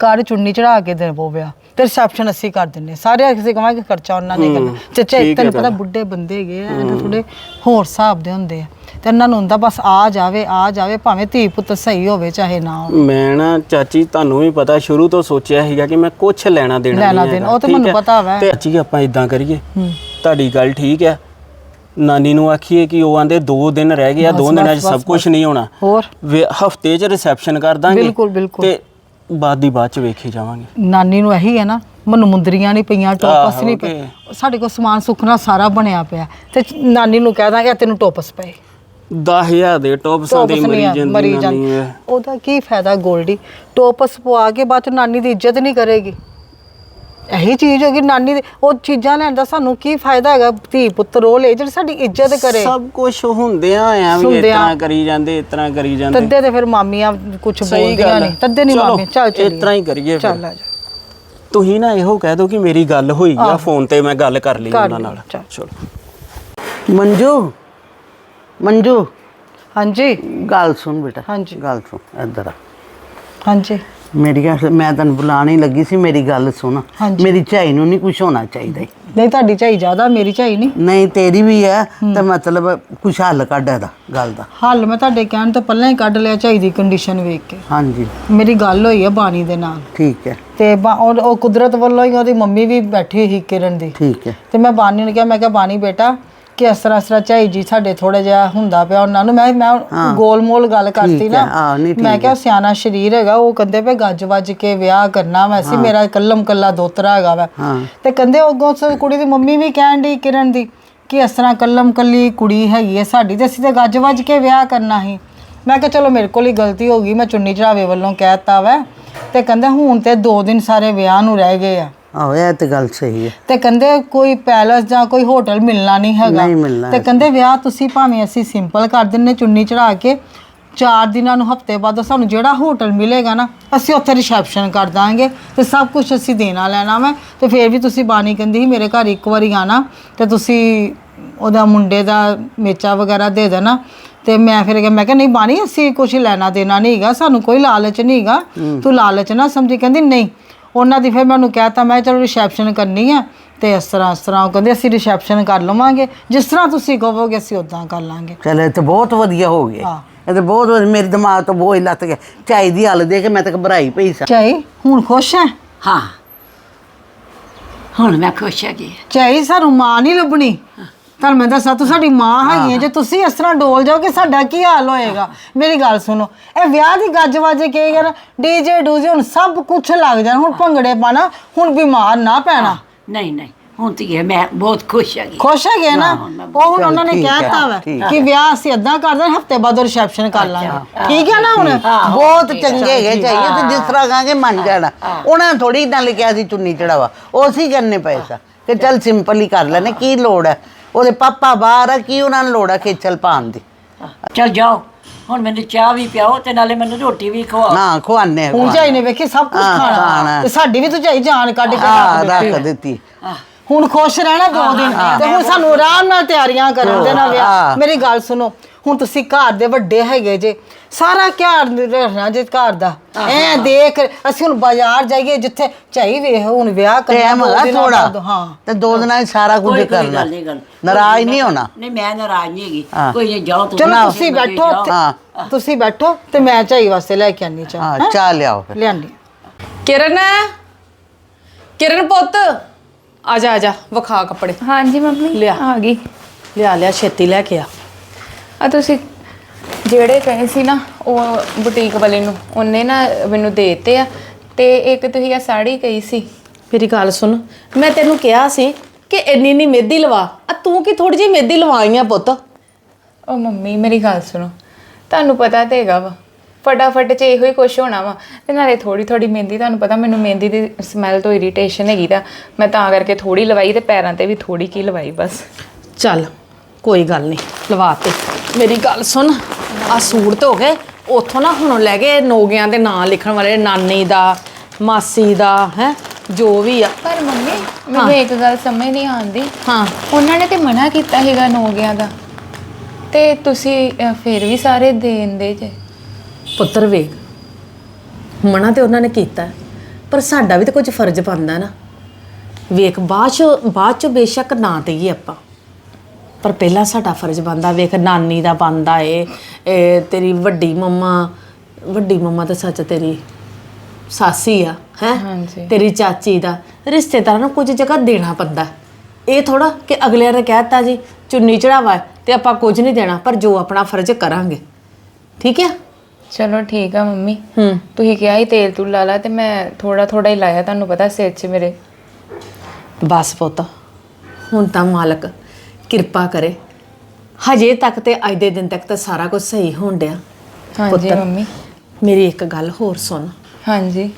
ਘਰ ਚੁੰਨੀ ਚੜਾ ਕੇ ਦੇ ਵਿਆਹ ਤੇ ਰਿਸੈਪਸ਼ਨ ਅਸੀਂ ਕਰ ਦਿੰਨੇ ਸਾਰੇ ਅਸੀਂ ਕਹਾਂਗੇ ਖਰਚਾ ਉਹਨਾਂ ਨੇ ਕਰਨਾ ਚਾਚਾ ਠੀਕ ਹੈ ਤੈਨੂੰ ਪਤਾ। ਬੁੱਢੇ ਬੰਦੇ ਹੈਗੇ ਆ ਇਹਨਾਂ ਥੋੜੇ ਹੋਰ ਹਿਸਾਬ ਦੇ ਹੁੰਦੇ ਆ ਤੇ ਇਹਨਾਂ ਨੂੰ ਹੁੰਦਾ ਬਸ ਆ ਜਾਵੇ ਆ ਜਾਵੇ ਭਾਵੇਂ ਧੀ ਪੁੱਤ ਸਹੀ ਹੋਵੇ ਚਾਹੇ ਨਾ ਹੋਵੇ। ਮੈਂ ਨਾ ਚਾਚੀ ਤੁਹਾਨੂੰ ਵੀ ਪਤਾ ਸ਼ੁਰੂ ਤੋਂ ਸੋਚਿਆ ਸੀਗਾ ਕਿ ਮੈਂ ਕੁਝ ਲੈਣਾ ਦੇਣਾ ਲੈਣਾ ਨਹੀਂ ਦੇਣਾ, ਹੈਗਾ, ਉਹ ਤਾਂ ਠੀਕ ਮੈਨੂੰ ਹੈ? ਪਤਾ ਵਾ। ਤੇ ਚਾਚੀ ਆਪਾਂ ਇਦਾਂ ਕਰੀਏ। ਤੁਹਾਡੀ ਗੱਲ ਠੀਕ ਹੈ। ਨਾਨੀ ਨੂੰ ਆਖੀਏ ਕਿ ਉਹ ਆਂਦੇ 2 ਦਿਨ ਰਹਿ ਗਏ ਆ ਬਸ, 2 ਦਿਨਾਂ 'ਚ ਬਸ, ਸਭ ਬਸ, ਕੁਝ ਨਹੀਂ ਹੋਣਾ। ਹੋਰ? ਹਫ਼ਤੇ 'ਚ ਰਿਸੈਪਸ਼ਨ ਕਰ ਦਾਂਗੇ ਬਿਲਕੁਲ, ਬਿਲਕੁਲ। ਤੇ ਬਾਅਦ ਦੀ ਬਾਅਦ 'ਚ ਵੇਖੀ ਜਾਵਾਂਗੇ। ਨਾਨੀ ਨੂੰ ਇਹੀ ਹੈ ਨਾ ਮਨੂੰ ਮੁੰਦਰੀਆਂ ਨਹੀਂ ਪਈਆਂ ਟੋਪਸ ਆਹੋ ਨਹੀਂ ਪਏ। ਸਾਡੇ ਕੋਲ ਸਮਾਨ ਸੁਖਣਾ ਸਾਰਾ ਬਣਿਆ ਪਿਆ ਤੇ ਨਾਨੀ ਨੂੰ ਕਹਿ ਦਾਂਗੇ ਤੈਨੂੰ ਟੋਪਸ ਪਏ। 10000 ਦੇ ਟੌਪਸਾਂ ਦੀ ਮਰੀ ਜਾਂਦੀ ਇਹ। ਉਹਦਾ ਕੀ ਫਾਇਦਾ ਗੋਲਡੀ? ਟੋਪਸ ਪਵਾ ਕੇ ਬਾਅਦ ਚ ਨਾਨੀ ਦੀ ਇੱਜ਼ਤ ਨਹੀਂ ਕਰੇਗੀ। ਇਹੀ ਚੀਜ਼ ਹੋਗੀ ਨਾਨੀ ਦੀ ਉਹ ਚੀਜ਼ਾਂ ਲੈਣ ਦਾ ਸਾਨੂੰ ਕੀ ਫਾਇਦਾ ਹੈਗਾ? ਧੀ ਪੁੱਤਰ ਉਹ ਲੈ ਜਿਹੜੀ ਸਾਡੀ ਇੱਜ਼ਤ ਕਰੇ। ਸਭ ਕੁਝ ਹੁੰਦਿਆਂ ਆ ਵੀ ਇਸ। ਤਰ੍ਹਾਂ ਕਰੀ ਜਾਂਦੇ ਇਸ ਤਰ੍ਹਾਂ ਕਰੀ ਜਾਂਦੇ। ਤੱਦੇ ਤੇ ਫਿਰ ਮਾਮੀਆਂ ਕੁਝ ਬੋਲਦੀਆਂ ਹੈ। ਤੱਦੇ ਨਹੀਂ ਚਲੋ, ਮਾਮੀਆਂ ਚੱਲ ਚੱਲ ਇਸ ਤਰ੍ਹਾਂ ਹੀ ਕਰੀਏ ਫਿਰ। ਚੱਲ ਆ ਜਾ। ਤੁਸੀਂ ਨਾ ਇਹੋ ਕਹਿ ਦਿਓ ਕਿ ਮੇਰੀ ਗੱਲ ਹੋਈ ਆ ਫੋਨ ਤੇ ਮੈਂ ਗੱਲ ਕਰ ਲਈ ਉਹਨਾਂ ਨਾਲ। ਚੱਲ। ਚਲੋ। ਮੰਜੂ ਮੰਜੂ ਹਾਂਜੀ। ਗੱਲ ਸੁਣ ਬੇਟਾ ਹਾਂਜੀ। ਗੱਲ ਸੁਣ ਇੱਧਰ ਆ। ਹਾਂਜੀ। ਮੇਰੀ ਗੱਲ ਮੈਂ ਤੈਨੂੰ ਬੁਲਾਣ ਹੀ ਲੱਗੀ ਸੀ ਮੇਰੀ ਗੱਲ ਸੁਣ। ਹਾਂਜੀ। ਮੇਰੀ ਝਾਈ ਨੂੰ ਨਹੀਂ ਕੁਝ ਹੋਣਾ ਚਾਹੀਦਾ। ਨਹੀਂ ਤੁਹਾਡੀ ਝਾਈ ਜ਼ਿਆਦਾ ਮੇਰੀ ਝਾਈ ਨਹੀਂ। ਨਹੀਂ ਤੇਰੀ ਵੀ ਹੈ। ਤੇ ਮਤਲਬ ਕੁਛ ਹੱਲ ਕੱਢ ਇਹਦਾ ਗੱਲ ਦਾ। ਹੱਲ ਮੈਂ ਤੁਹਾਡੇ ਕਹਿਣ ਤੋਂ ਪਹਿਲਾਂ ਹੀ ਕੱਢ ਲਿਆ ਝਾਈ ਦੀ ਕੰਡੀਸ਼ਨ ਵੇਖ ਕੇ। ਹਾਂਜੀ। ਮੇਰੀ ਗੱਲ ਹੋਈ ਆ ਬਾਣੀ ਦੇ ਨਾਲ। ਠੀਕ ਹੈ ਤੇ ਬਾ- ਉਹ ਉਹ ਕੁਦਰਤ ਵੱਲੋਂ ਹੀ ਉਹਦੀ ਮੰਮੀ ਵੀ ਬੈਠੀ ਸੀ ਕਿਰਨ ਦੀ। ਠੀਕ ਹੈ ਤੇ ਮੈਂ ਬਾਣੀ ਨੂੰ ਕਿਹਾ ਮੈਂ ਕਿਹਾ ਬਾਣੀ ਬੇਟਾ ਕਿ ਇਸ ਤਰ੍ਹਾਂ ਇਸ ਤਰ੍ਹਾਂ ਝਾਈ ਜੀ ਸਾਡੇ ਥੋੜਾ ਜਿਹਾ ਹੁੰਦਾ ਪਿਆ ਉਹਨਾਂ ਨੂੰ। ਮੈਂ ਮੈਂ ਗੋਲ-ਮੋਲ ਗੱਲ ਕਰਤੀ ਨਾ। ਹੈ, ਹਾਂ, ਮੈਂ ਕਿਹਾ ਸਿਆਣਾ ਸ਼ਰੀਰ ਹੈਗਾ ਉਹ ਕਹਿੰਦੇ ਪਏ ਗੱਜ ਵੱਜ ਕੇ ਵਿਆਹ ਕਰਨਾ ਵੈਸੇ ਮੇਰਾ ਕੱਲਮ ਕੱਲਾ ਦੋਤਰਾ ਹੈਗਾ ਵਾ। ਹਾਂ। ਤੇ ਕਹਿੰਦੇ ਉਸ ਕੁੜੀ ਦੀ ਮੰਮੀ ਵੀ ਕਹਿਣ ਦੀ ਕਿਰਨ ਦੀ ਕਿ ਇਸ ਤਰ੍ਹਾਂ ਕੱਲਮ ਕੱਲੀ ਕੁੜੀ ਹੈਗੀ ਹੈ ਸਾਡੀ ਤੇ ਅਸੀਂ ਤੇ ਗੱਜ ਵੱਜ ਕੇ ਵਿਆਹ ਕਰਨਾ ਸੀ। ਮੈਂ ਕਿਹਾ ਚਲੋ ਮੇਰੇ ਕੋਲ ਹੀ ਗਲਤੀ ਹੋ ਗਈ ਮੈਂ ਚੁੰਨੀ ਚੜਾਵੇ ਵੱਲੋਂ ਕਹਿਤਾ ਵਾ। ਤੇ ਕਹਿੰਦੇ ਹੁਣ ਤੇ 2 ਦਿਨ ਸਾਰੇ ਵਿਆਹ ਨੂੰ ਰਹਿ ਗਏ ਆ। ਆਹੋ ਇਹ ਤੇ ਗੱਲ ਸਹੀ ਹੈ। ਤੇ ਕਹਿੰਦੇ ਕੋਈ ਪੈਲਸ ਜਾਂ ਕੋਈ ਹੋਟਲ ਮਿਲਣਾ ਨਹੀਂ ਹੈਗਾ। ਨਹੀਂ ਮਿਲਣਾ ਤੇ ਕਹਿੰਦੇ ਵਿਆਹ ਤੁਸੀਂ ਭਾਵੇਂ ਅਸੀਂ ਸਿੰਪਲ ਕਰ ਦਿੰਨੇ ਚੁੰਨੀ ਚੜਾ ਕੇ ਚਾਰ ਦਿਨਾਂ ਨੂੰ ਹਫ਼ਤੇ ਬਾਅਦ ਸਾਨੂੰ ਜਿਹੜਾ ਹੋਟਲ ਮਿਲੇਗਾ ਨਾ ਅਸੀਂ ਉੱਥੇ ਰਿਸੈਪਸ਼ਨ ਕਰ ਦਾਂਗੇ ਤੇ ਸਭ ਕੁਝ ਅਸੀਂ ਦੇਣਾ ਲੈਣਾ ਵਾ। ਤੇ ਫਿਰ ਵੀ ਤੁਸੀਂ ਬਾਣੀ ਕਹਿੰਦੀ ਸੀ ਮੇਰੇ ਘਰ ਇੱਕ ਵਾਰੀ ਆਣਾ ਤੇ ਤੁਸੀਂ ਉਹਦਾ ਮੁੰਡੇ ਦਾ ਮੇਚਾ ਵਗੈਰਾ ਦੇ ਦੇਣਾ। ਤੇ ਮੈਂ ਫਿਰ ਕਿਹਾ ਮੈਂ ਕਿਹਾ ਨਹੀਂ ਬਾਣੀ ਅਸੀਂ ਕੁਝ ਲੈਣਾ ਦੇਣਾ ਨਹੀਂ ਹੈਗਾ ਸਾਨੂੰ ਕੋਈ ਲਾਲਚ ਨਹੀਂ ਹੈਗਾ। ਤੂੰ ਲਾਲਚ ਨਾ ਸਮਝੀ। ਕਹਿੰਦੀ ਨਹੀਂ ਉਹਨਾਂ ਦੀ ਫਿਰ ਮੈਨੂੰ ਕਹਿਤਾ ਮੈਂ ਕਿਹਾ ਚਲੋ ਰਿਸੈਪਸ਼ਨ ਕਰਨੀ ਆ ਤੇ ਇਸ ਤਰ੍ਹਾਂ ਇਸ ਤਰ੍ਹਾਂ। ਉਹ ਕਹਿੰਦੇ ਅਸੀਂ ਰਿਸੈਪਸ਼ਨ ਕਰ ਲਵਾਂਗੇ। ਜਿਸ ਤਰ੍ਹਾਂ ਤੁਸੀਂ ਕਹੋਗੇ ਅਸੀਂ ਉਦਾਂ ਕਰ ਲਾਂਗੇ। ਚਲ ਇਹ ਤੇ ਬਹੁਤ ਵਧੀਆ ਹੋ ਗਿਆ ਹਾਂ। ਇਹ ਤੇ ਬਹੁਤ ਵਧੀਆ ਮੇਰੇ ਦਿਮਾਗ ਤੋਂ ਬੋਝ ਲੱਤ ਗਿਆ। ਝਾਈ ਦੀ ਹਾਲ ਦੇ ਕੇ ਮੈਂ ਤਾਂ ਘਬਰਾਈ ਪਈ ਸਾਂ। ਚਾਈ ਹੁਣ ਖੁਸ਼ ਹੈ ਹਾਂ। ਹੁਣ ਮੈਂ ਖੁਸ਼ ਹੈਗੀ। ਚਾਈ ਸਾਨੂੰ ਮਾਂ ਨਹੀਂ ਲੱਭਣੀ। ਤਾਂ ਮੈਂ ਦੱਸਾਂ ਤੂੰ ਸਾਡੀ ਮਾਂ ਹੈਗੀ ਹੈ ਜੇ ਤੁਸੀਂ ਇਸ ਤਰ੍ਹਾਂ ਡੋਲ ਜਾਓਗੇ ਸਾਡਾ ਕੀ ਹਾਲ ਹੋਏਗਾ? ਮੇਰੀ ਗੱਲ ਸੁਣੋ ਇਹ ਵਿਆਹ ਦੀ ਗੱਜ ਵਾਜੇ ਕਹੇਗਾ ਨਾ ਡੀਜੇ ਡੂਜੇ ਹੁਣ ਸਭ ਕੁਝ ਲੱਗ ਜਾਣਾ ਹੁਣ ਭੰਗੜੇ ਪਾਣਾ ਹੁਣ ਬਿਮਾਰ ਨਾ ਪੈਣਾ। ਨਹੀਂ ਨਹੀਂ ਹੁਣ ਤੇ ਇਹ ਮੈਂ ਬਹੁਤ ਖੁਸ਼ ਹੈਗੀ। ਖੁਸ਼ ਹੈਗੇ ਨਾ? ਉਹ ਹੁਣ ਉਹਨਾਂ ਨੇ ਕਹਿਤਾ ਵਾ ਕਿ ਵਿਆਹ ਅਸੀਂ ਏਦਾਂ ਕਰਦੇ ਹਫ਼ਤੇ ਬਾਅਦ ਰਿਸੈਪਸ਼ਨ ਕਰ ਲਾਂਗੇ। ਠੀਕ ਹੈ ਨਾ ਹੁਣ? ਬਹੁਤ ਚੰਗੇ ਹੈਗੇ ਚਾਹੀਏ ਤੇ ਜਿਸ ਤਰ੍ਹਾਂ ਕਹਾਂਗੇ ਮੰਨ ਜਾਣਾ। ਉਹਨਾਂ ਨੇ ਥੋੜੀ ਇਦਾਂ ਲਿਖਿਆ ਸੀ ਚੁੰਨੀ ਚੜਾਵਾ। ਉਹ ਅਸੀਂ ਕਰਨੇ ਪਏ ਸਾ ਕਿ ਚੱਲ ਸਿੰਪਲ ਹੀ ਕਰ ਲੈਣੇ ਕੀ ਲੋੜ ਹੈ? ਉਹਦੇ ਪਾਪਾ ਬਾਹਰ ਆ ਕੀ ਉਹਨਾਂ ਨੂੰ ਲੋੜ ਖੇਚਲ ਪਾਉਣ ਦੀ? ਚਲ ਜਾਓ ਹੁਣ ਮੈਨੂੰ ਚਾਹ ਵੀ ਪਿਆਓ ਤੇ ਨਾਲੇ ਮੈਨੂੰ ਰੋਟੀ ਵੀ ਖਵਾਓ। ਹਾਂ ਖਵਾਨੇ ਆ, ਹੁਣ ਝਾਈ ਨੇ ਵੇਖੀ ਸਭ ਕੁਝ ਹਾਂ, ਖਾਣਾ। ਖਾਣਾ। ਤੇ ਸਾਡੀ ਵੀ ਤੂੰ ਝਾਈ ਜਾਨ ਕੱਢ ਕੇ ਹਾਂ ਰੱਖ ਦਿੱਤੀ। ਰੱਖ ਦਿੱਤੀ। ਹੁਣ ਖੁਸ਼ ਰਹਿਣਾ ਦੋ ਦਿਨ। ਤੇ ਹੁਣ ਸਾਨੂੰ ਆਰਾਮ ਨਾਲ ਤਿਆਰੀਆਂ ਕਰਨ ਦੇਣਾ ਵਿਆਹ। ਹਾਂ। ਮੇਰੀ ਗੱਲ ਸੁਣੋ ਹੁਣ ਤੁਸੀਂ ਘਰ ਦੇ ਵੱਡੇ ਹੈਗੇ ਜੇ ਸਾਰਾ ਘਰ ਰਹਿਣਾ ਜੇ ਘਰ ਦਾ। ਐ ਦੇਖ ਅਸੀਂ ਹੁਣ ਬਾਜ਼ਾਰ ਜਾਈਏ ਜਿੱਥੇ ਝਾਈ ਵੇਖ ਹੁਣ ਵਿਆਹ ਕਰਨਾ ਟਾਈਮ ਦੋ ਥੋੜਾ ਹਾਂ। ਤੇ ਦੋ ਦਿਨਾਂ 'ਚ ਸਾਰਾ ਕੁਝ ਕੋਈ ਕੋਈ ਕਰਨਾ। ਗੱਲ ਨਹੀਂ ਗੱਲ। ਨਾਰਾਜ਼ ਨਹੀਂ ਹੋਣਾ? ਨਹੀਂ ਮੈਂ ਨਾਰਾਜ਼ ਨਹੀਂ ਹੈਗੀ। ਹਾਂ। ਕੋਈ ਨਹੀਂ ਜਾਓ ਤੁਸੀਂ ਚਲੋ ਤੁਸੀਂ ਬੈਠੋ ਤੇ- ਹਾਂ। ਤੁਸੀਂ ਬੈਠੋ ਤੇ ਮੈਂ ਝਾਈ ਵਾਸਤੇ ਲੈ ਕੇ ਆਨੀ ਚਾਹ ਹਾਂ? ਚਾਹ ਲਿਆਓ ਫਿਰ। ਲਿਆਂਦੀ। ਕਿਰਨ। ਕਿਰਨ ਪੁੱਤ। ਆ ਜਾ ਆ ਜਾ ਵਿਖਾ ਕੱਪੜੇ। ਹਾਂਜੀ ਮੰਮੀ ਲਿਆ। ਆ ਗਈ। ਲਿਆ ਲਿਆ ਛੇਤੀ ਲੈ ਕੇ ਆ। ਆ ਤੁਸੀਂ ਜਿਹੜੇ ਕਹੇ ਸੀ ਨਾ ਉਹ ਬੁਟੀਕ ਵਾਲੇ ਨੂੰ ਉਹਨੇ ਨਾ ਮੈਨੂੰ ਦੇ ਦਿੱਤੇ ਆ। ਤੇ ਇੱਕ ਤੁਸੀਂ ਆ ਸਾੜੀ ਕਹੀ ਸੀ। ਮੇਰੀ ਗੱਲ ਸੁਣ ਮੈਂ ਤੈਨੂੰ ਕਿਹਾ ਸੀ ਕਿ ਇੰਨੀ ਨਹੀਂ ਮਹਿੰਦੀ ਲਵਾ। ਆ ਤੂੰ ਕੀ ਥੋੜੀ ਜਿਹੀ ਮਹਿੰਦੀ ਲਵਾਈਆਂ ਪੁੱਤ? ਉਹ ਮੰਮੀ ਮੇਰੀ ਗੱਲ ਸੁਣੋ। ਤੁਹਾਨੂੰ ਪਤਾ ਤੇ ਹੈਗਾ ਵਾ। ਫਟਾਫਟ ਚ ਇਹੋ ਹੀ ਕੁਛ ਹੋਣਾ ਵਾ। ਤੇ ਨਾਲੇ ਥੋੜੀ ਥੋੜੀ ਮਹਿੰਦੀ ਤੁਹਾਨੂੰ ਪਤਾ ਮੈਨੂੰ ਮਹਿੰਦੀ ਦੀ ਸਮੈਲ ਤੋਂ ਇਰੀਟੇਸ਼ਨ ਹੈਗੀ ਤਾਂ ਮੈਂ ਤਾਂ ਕਰਕੇ ਥੋੜੀ ਲਵਾਈ ਤੇ ਪੈਰਾਂ ਤੇ ਵੀ ਥੋੜੀ ਕੀ ਲਵਾਈ ਬਸ। ਚੱਲ ਕੋਈ ਗੱਲ ਨਹੀਂ ਲਵਾ ਤੇ। ਮੇਰੀ ਗੱਲ ਸੁਣ ਆ ਸੂਟ ਤੇ ਹੋ ਗਏ। ਉੱਥੋਂ ਨਾ ਹੁਣ ਲੈ ਗਏ ਨੋਗਿਆਂ ਦੇ ਨਾਂ ਲਿਖਣ ਵਾਲੇ ਨਾਨੀ ਦਾ ਮਾਸੀ ਦਾ ਹੈ ਜੋ ਵੀ ਆ। ਪਰ ਮੰਮੀ ਮੈਨੂੰ ਇੱਕ ਗੱਲ ਸਮਝ ਨਹੀਂ ਆਉਂਦੀ। ਹਾਂ। ਉਹਨਾਂ ਨੇ ਤੇ ਮਨਾ ਕੀਤਾ ਹੈਗਾ ਨੋਗਿਆਂ ਦਾ। ਤੇ ਤੁਸੀਂ ਅਹ, ਫਿਰ ਵੀ ਸਾਰੇ ਦੇਂਦੇ ਜੇ। ਪੁੱਤਰ ਵੇਖ ਮਨਾ ਤੇ ਉਹਨਾਂ ਨੇ ਕੀਤਾ। ਹੈ, ਪਰ ਸਾਡਾ ਵੀ ਤਾਂ ਕੁਝ ਫਰਜ਼ ਬਣਦਾ ਨਾ। ਵੇਖ ਬਾਅਦ ਚ ਬਾਅਦ ਚ ਬੇਸ਼ੱਕ ਨਾ ਦੇਈਏ ਆਪਾਂ। ਪਰ ਪਹਿਲਾਂ ਸਾਡਾ ਫਰਜ਼ ਬਣਦਾ ਵੇਖ ਨਾਨੀ ਦਾ ਬਣਦਾ ਏ ਇਹ ਤੇਰੀ ਵੱਡੀ ਮੰਮਾ ਵੱਡੀ ਮੰਮਾ ਤਾਂ ਸੱਚ ਤੇਰੀ ਸਾਸੀ ਆ ਹੈ? ਹਾਂਜੀ। ਤੇਰੀ ਚਾਚੀ ਦਾ ਰਿਸ਼ਤੇਦਾਰਾਂ ਨੂੰ ਕੁਝ ਜਗ੍ਹਾ ਦੇਣਾ ਪੈਂਦਾ। ਇਹ ਥੋੜਾ ਕਿ ਅਗਲਿਆਂ ਨੇ ਕਹਿਤਾ ਜੀ ਚੁੰਨੀ ਚੜਾਵਾ ਹੈ ਤੇ ਆਪਾਂ ਕੁਝ ਨਹੀਂ ਦੇਣਾ ਪਰ ਜੋ ਆਪਣਾ ਫਰਜ਼ ਕਰਾਂਗੇ। ਠੀਕ ਹੈ ਚਲੋ ਠੀਕ ਆ ਮੰਮੀ। ਹੂੰ। ਤੁਸੀਂ ਕਿਹਾ ਹੀ ਤੇਲ ਤੂਲ ਲਾ ਲਾ ਤੇ ਮੈਂ ਥੋੜਾ ਥੋੜਾ ਹੀ ਲਾਇਆ ਤੁਹਾਨੂੰ ਪਤਾ ਸਿਰ 'ਚ ਮੇਰੇ। ਬਸ ਪੁੱਤ ਹੁਣ ਤਾਂ ਮਾਲਕ ਕਿਰਪਾ ਕਰੇ। ਹਜੇ ਤੱਕ ਤੇ ਅੱਜ ਦੇ ਦਿਨ ਤੱਕ ਤਾਂ ਸਾਰਾ ਕੁਝ ਸਹੀ ਹੋਣ ਡਿਆ। ਹਾਂਜੀ ਪੁੱਤਰ। ਮੰਮੀ। ਮੇਰੀ ਇੱਕ ਗੱਲ ਹੋਰ ਸੁਣ। ਹਾਂਜੀ।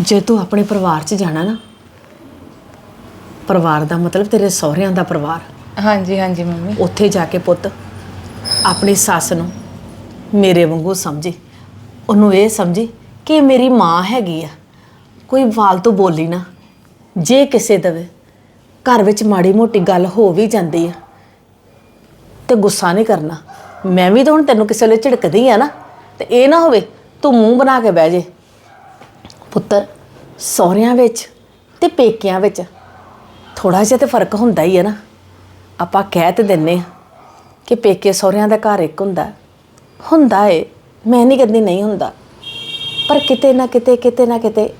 ਜੇ ਤੂੰ ਆਪਣੇ ਪਰਿਵਾਰ 'ਚ ਜਾਣਾ ਨਾ ਪਰਿਵਾਰ ਦਾ ਮਤਲਬ ਤੇਰੇ ਸਹੁਰਿਆਂ ਦਾ ਪਰਿਵਾਰ। ਹਾਂਜੀ ਹਾਂਜੀ ਮੰਮੀ। ਉੱਥੇ ਜਾ ਕੇ ਪੁੱਤ ਆਪਣੀ ਸੱਸ ਨੂੰ ਮੇਰੇ ਵਾਂਗੂ ਸਮਝੀ। ਉਹਨੂੰ ਇਹ ਸਮਝੀ ਕਿ ਇਹ ਮੇਰੀ ਮਾਂ ਹੈਗੀ ਆ। ਕੋਈ ਫਾਲਤੂ ਬੋਲੀ ਨਾ ਜੇ ਕਿਸੇ ਦਵੇ ਘਰ ਵਿੱਚ ਮਾੜੀ ਮੋਟੀ ਗੱਲ ਹੋ ਵੀ ਜਾਂਦੀ ਆ। ਤੇ ਗੁੱਸਾ ਨਹੀਂ ਕਰਨਾ। ਮੈਂ ਵੀ ਤਾਂ ਹੁਣ ਤੈਨੂੰ ਕਿਸੇ ਵੇਲੇ ਝਿੜਕਦੀ ਆ ਨਾ। ਤੇ ਇਹ ਨਾ ਹੋਵੇ ਤੂੰ ਮੂੰਹ ਬਣਾ ਕੇ ਬਹਿ ਜੇ। ਪੁੱਤਰ, ਸਹੁਰਿਆਂ ਵਿੱਚ ਤੇ ਪੇਕਿਆਂ ਵਿੱਚ ਥੋੜਾ ਜਿਹਾ ਤੇ ਫ਼ਰਕ ਹੁੰਦਾ ਹੀ ਹੈ ਨਾ। ਆਪਾਂ ਕਹਿ ਤੇ ਦਿੰਨੇ ਆ ਕਿ ਪੇਕੇ ਸਹੁਰਿਆਂ ਦਾ ਘਰ ਇੱਕ ਹੁੰਦਾ। ਹੁੰਦਾ ਏ, ਮੈਂ ਨਹੀਂ ਕਹਿੰਦੀ ਨਹੀਂ ਹੁੰਦਾ। ਪਰ ਕਿਤੇ ਨਾ ਕਿਤੇ ਕਿਤੇ ਨਾ ਕਿਤੇ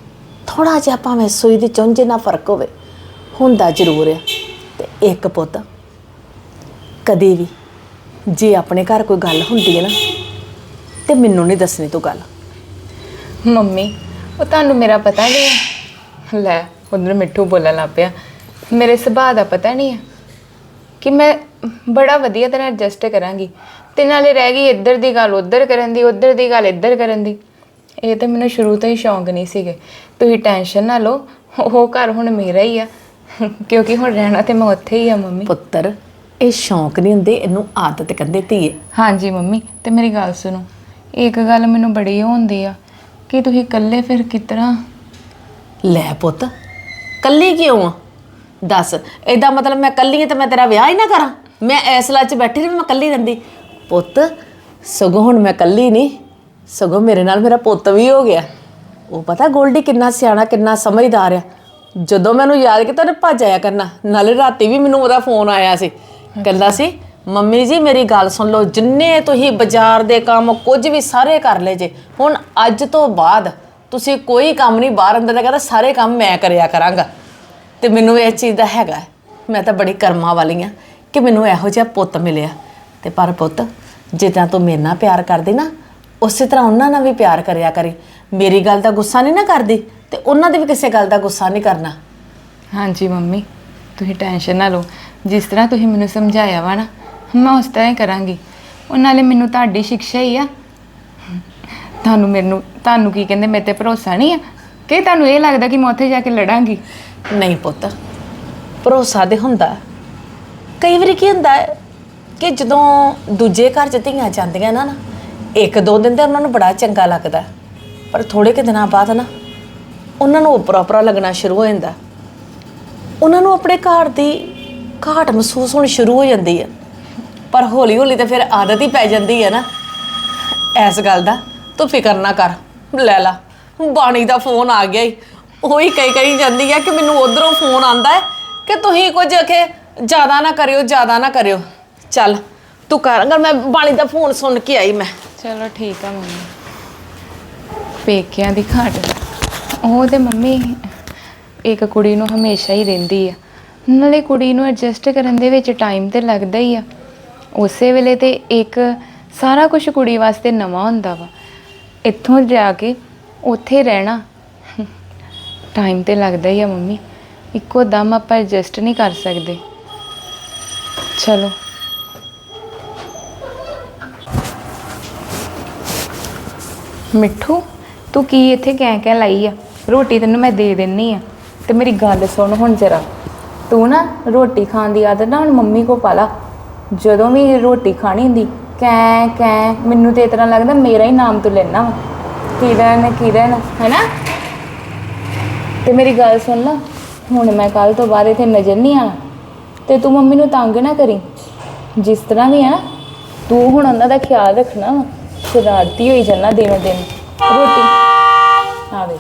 ਥੋੜਾ ਜਿਹਾ ਭਾਵੇਂ ਸੂਈ ਦੀ ਚੁੰਝੇ ਨਾਲ ਫ਼ਰਕ ਹੋਵੇ। ਹੁੰਦਾ ਜ਼ਰੂਰ ਆ। ਤੇ ਇੱਕ ਪੁੱਤ, ਕਦੇ ਵੀ ਜੇ ਆਪਣੇ ਘਰ ਕੋਈ ਗੱਲ ਹੁੰਦੀ ਹੈ ਨਾ, ਤੇ ਮੈਨੂੰ ਨਹੀਂ ਦੱਸਣੀ ਤੂੰ ਗੱਲ। ਮੰਮੀ, ਉਹ ਤੁਹਾਨੂੰ ਮੇਰਾ ਪਤਾ ਨਹੀਂ ਹੈ। ਲੈ, ਉਧਰ ਮਿੱਠੂ ਬੋਲਣ ਲੱਗ ਪਿਆ। ਮੇਰੇ ਸੁਭਾਅ ਦਾ ਪਤਾ ਨਹੀਂ ਹੈ ਕਿ ਮੈਂ ਬੜਾ ਵਧੀਆ ਤਰ੍ਹਾਂ ਐਡਜਸਟ ਕਰਾਂਗੀ। ਤੇ ਨਾਲੇ ਰਹਿ ਗਈ ਇੱਧਰ ਦੀ ਗੱਲ, ਉੱਧਰ ਕਰਨ ਦੀ, ਉੱਧਰ ਦੀ ਗੱਲ, ਇੱਧਰ ਕਰਨ ਦੀ। ਇਹ ਤਾਂ ਮੈਨੂੰ ਸ਼ੁਰੂ ਤੋਂ ਹੀ ਸ਼ੌਂਕ ਨਹੀਂ ਸੀਗੇ। ਤੁਸੀਂ ਟੈਨਸ਼ਨ ਨਾ ਲਓ, ਉਹ ਘਰ ਹੁਣ ਮੇਰਾ ਹੀ ਆ। ਕਿਉਂਕਿ ਹੁਣ ਰਹਿਣਾ ਤੇ ਮੈਂ ਉੱਥੇ ਹੀ ਆ ਮੰਮੀ। ਪੁੱਤਰ ਇਹ ਸ਼ੌਂਕ ਨਹੀਂ ਹੁੰਦੇ ਇਹਨੂੰ ਆਦਤ ਕਹਿੰਦੇ ਧੀਏ। ਹਾਂਜੀ ਮੰਮੀ ਤੇ ਮੇਰੀ ਗੱਲ ਸੁਣੋ ਇੱਕ ਗੱਲ ਮੈਨੂੰ ਬੜੀ ਹੁੰਦੀ ਆ ਕਿ ਤੁਸੀਂ ਇਕੱਲੇ ਫਿਰ ਕਿਤਨਾ ਲੈ ਪੁੱਤ ਕੱਲੀ ਕਿਉਂ ਆ? ਦੱਸ ਇਹਦਾ ਮਤਲਬ ਮੈਂ ਕੱਲੀ ਹਾਂ ਤੇ ਮੈਂ ਤੇਰਾ ਵਿਆਹ ਹੀ ਨਾ ਕਰਾਂ? ਮੈਂ ਐਸ ਲੱਚ ਬੈਠੀ ਰਹੀ ਮੈਂ ਕੱਲੀ ਰਹਿੰਦੀ। ਪੁੱਤ ਸਗੋਂ ਹੁਣ ਮੈਂ ਕੱਲੀ ਨਹੀਂ ਸਗੋਂ ਮੇਰੇ ਨਾਲ ਮੇਰਾ ਪੁੱਤ ਵੀ ਹੋ ਗਿਆ। ਉਹ ਪਤਾ ਗੋਲਡੀ ਕਿੰਨਾ ਸਿਆਣਾ ਕਿੰਨਾ ਸਮਝਦਾਰ ਆ। ਜਦੋਂ ਮੈਨੂੰ ਯਾਦ ਕੀਤਾ ਉਹਨੇ ਭੱਜ ਆਇਆ ਕਰਨਾ, ਨਾਲੇ ਰਾਤੀ ਵੀ ਮੈਨੂੰ ਉਹਦਾ ਫੋਨ ਆਇਆ ਸੀ। ਕਹਿੰਦਾ ਸੀ, ਮੰਮੀ ਜੀ, ਮੇਰੀ ਗੱਲ ਸੁਣ ਲਓ, ਜਿੰਨੇ ਤੁਸੀਂ ਬਾਜ਼ਾਰ ਦੇ ਕੰਮ ਕੁਝ ਵੀ ਸਾਰੇ ਕਰ ਲਏ ਜੇ, ਹੁਣ ਅੱਜ ਤੋਂ ਬਾਅਦ ਤੁਸੀਂ ਕੋਈ ਕੰਮ ਨਹੀਂ ਬਾਹਰ ਅੰਦਰ ਦਾ ਕਹਿੰਦਾ, ਸਾਰੇ ਕੰਮ ਮੈਂ ਕਰਿਆ ਕਰਾਂਗਾ। ਤੇ ਮੈਨੂੰ ਇਹ ਚੀਜ਼ ਦਾ ਹੈਗਾ ਮੈਂ ਤਾਂ ਬੜੀ ਕਰਮਾਂ ਵਾਲੀ ਆ ਕਿ ਮੈਨੂੰ ਇਹੋ ਜਿਹਾ ਪੁੱਤ ਮਿਲਿਆ। ਤੇ ਪਰ ਪੁੱਤ, ਜਿੱਦਾਂ ਤੂੰ ਮੇਰੇ ਨਾਲ ਪਿਆਰ ਕਰਦੀ ਨਾ, ਉਸੇ ਤਰ੍ਹਾਂ ਉਹਨਾਂ ਨਾਲ ਵੀ ਪਿਆਰ ਕਰਿਆ ਕਰੀ। ਮੇਰੀ ਗੱਲ ਦਾ ਗੁੱਸਾ ਨਹੀਂ ਨਾ ਕਰਦੀ। ਤੇ ਉਹਨਾਂ ਦੇ ਵੀ ਕਿਸੇ ਗੱਲ ਦਾ ਗੁੱਸਾ ਨਹੀਂ ਕਰਨਾ। ਹਾਂਜੀ ਮੰਮੀ ਤੁਸੀਂ ਟੈਨਸ਼ਨ ਨਾ ਲਓ। ਜਿਸ ਤਰ੍ਹਾਂ ਤੁਸੀਂ ਮੈਨੂੰ ਸਮਝਾਇਆ ਵਾ ਨਾ ਮੈਂ ਉਸ ਤਰ੍ਹਾਂ ਹੀ ਕਰਾਂਗੀ। ਉਹ ਨਾਲੇ ਮੈਨੂੰ ਤੁਹਾਡੀ ਸਿੱਖਿਆ ਹੀ ਆ। ਤੁਹਾਨੂੰ ਮੈਨੂੰ ਤੁਹਾਨੂੰ ਕੀ ਕਹਿੰਦੇ ਮੇਰੇ ਤੇ ਭਰੋਸਾ ਨਹੀਂ ਆ? ਕਿ ਤੁਹਾਨੂੰ ਇਹ ਲੱਗਦਾ ਕਿ ਮੈਂ ਉੱਥੇ ਜਾ ਕੇ ਲੜਾਂਗੀ? ਨਹੀਂ ਪੁੱਤ ਭਰੋਸਾ ਤੇ ਹੁੰਦਾ। ਕਈ ਵਾਰੀ ਕੀ ਹੁੰਦਾ ਹੈ ਕਿ ਜਦੋਂ ਦੂਜੇ ਘਰ ਚ ਧੀਆਂ ਜਾਂਦੀਆਂ ਨਾ ਨਾ ਇੱਕ ਦੋ ਦਿਨ ਤੇ ਉਹਨਾਂ ਨੂੰ ਬੜਾ ਚੰਗਾ ਲੱਗਦਾ। ਪਰ ਥੋੜੇ ਕੁ ਦਿਨਾਂ ਬਾਅਦ ਨਾ ਉਹਨਾਂ ਨੂੰ ਉਪਰਾ ਉਪਰਾ ਲੱਗਣਾ ਸ਼ੁਰੂ ਹੋ ਜਾਂਦਾ। ਉਹਨਾਂ ਨੂੰ ਆਪਣੇ ਘਰ ਦੀ ਘਾਟ ਮਹਿਸੂਸ ਹੋਣੀ ਸ਼ੁਰੂ ਹੋ ਜਾਂਦੀ ਹੈ ਪਰ ਹੌਲੀ ਹੌਲੀ ਤਾਂ ਫਿਰ ਆਦਤ ਹੀ ਪੈ ਜਾਂਦੀ ਹੈ ਨਾ। ਇਸ ਗੱਲ ਦਾ ਤੂੰ ਫਿਕਰ ਨਾ ਕਰ। ਲੈ ਲਾ, ਬਾਣੀ ਦਾ ਫੋਨ ਆ ਗਿਆ ਹੀ ਉਹੀ ਕਈ ਕਈ ਜਾਂਦੀ ਹੈ ਕਿ ਮੈਨੂੰ ਉਧਰੋਂ ਫੋਨ ਆਂਦਾ ਹੈ ਕਿ ਤੁਸੀਂ ਕੁਝ ਕਿ ਜ਼ਿਆਦਾ ਨਾ ਕਰਿਓ, ਜ਼ਿਆਦਾ ਨਾ ਕਰਿਓ। ਚੱਲ, ਤੂੰ ਕਰ। ਅਗਰ ਮੈਂ ਬਾਣੀ ਦਾ ਫੋਨ ਸੁਣ ਕੇ ਆਈ ਮੈਂ। ਚਲੋ ਠੀਕ ਆ ਮੰਮੀ। ਪੇਕਿਆਂ ਦੀ ਘਾਟ। ਉਹ ਤੇ ਮੰਮੀ, ਇੱਕ ਕੁੜੀ ਨੂੰ ਹਮੇਸ਼ਾ ਹੀ ਰਹਿੰਦੀ ਆ। ਨਾਲੇ ਕੁੜੀ ਨੂੰ ਐਡਜਸਟ ਕਰਨ ਦੇ ਵਿੱਚ ਟਾਈਮ ਤੇ ਲੱਗਦਾ ਹੀ ਆ। ਉਸੇ ਵੇਲੇ ਤੇ ਇੱਕ ਸਾਰਾ ਕੁਝ ਕੁੜੀ ਵਾਸਤੇ ਨਵਾਂ ਹੁੰਦਾ ਵਾ। ਇੱਥੋਂ ਜਾ ਕੇ ਉੱਥੇ ਰਹਿਣਾ ਟਾਈਮ ਤੇ ਲੱਗਦਾ ਹੀ ਆ ਮੰਮੀ। ਇੱਕੋ ਦਮ ਆਪਾਂ ਐਡਜਸਟ ਨਹੀਂ ਕਰ ਸਕਦੇ। ਚਲੋ। ਮਿੱਠੂ, ਤੂੰ ਕੀ ਇੱਥੇ ਕਹਿ ਕਹਿ ਲਾਈ ਆ? ਰੋਟੀ ਤੈਨੂੰ ਮੈਂ ਦੇ ਦਿੰਨੀ ਆ। ਤੇ ਮੇਰੀ ਗੱਲ ਸੁਣ ਹੁਣ ਜਰਾ। ਤੂੰ ਨਾ ਰੋਟੀ ਖਾਣ ਦੀ ਆਦਤ ਨਾ ਹੁਣ ਮੰਮੀ ਕੋ ਪਾ ਲਾ। ਜਦੋਂ ਵੀ ਰੋਟੀ ਖਾਣੀ ਹੁੰਦੀ, ਕੈ ਕੈ, ਮੈਨੂੰ ਤੇ ਇਸ ਤਰ੍ਹਾਂ ਲੱਗਦਾ ਮੇਰਾ ਹੀ ਨਾਮ ਤੂੰ ਲੈਣਾ ਵਾ। ਕਿਰਨ ਕਿਰਨ, ਹੈਨਾ? ਤੇ ਮੇਰੀ ਗੱਲ ਸੁਣ ਲਾ। ਹੁਣ ਮੈਂ ਕੱਲ ਤੋਂ ਬਾਅਦ ਇੱਥੇ ਨਜ਼ਰ ਨਹੀਂ ਆਣਾ ਤੇ ਤੂੰ ਮੰਮੀ ਨੂੰ ਤੰਗ ਨਾ ਕਰੀ। ਜਿਸ ਤਰ੍ਹਾਂ ਵੀ ਹੈ ਨਾ, ਤੂੰ ਹੁਣ ਉਹਨਾਂ ਦਾ ਖਿਆਲ ਰੱਖਣਾ ਵਾ। ਸ਼ਰਾਰਤੀ ਹੋਈ ਜਾਣਾ ਦਿਨੋ ਦਿਨ। ਰੋਟੀ। ਆਵੇ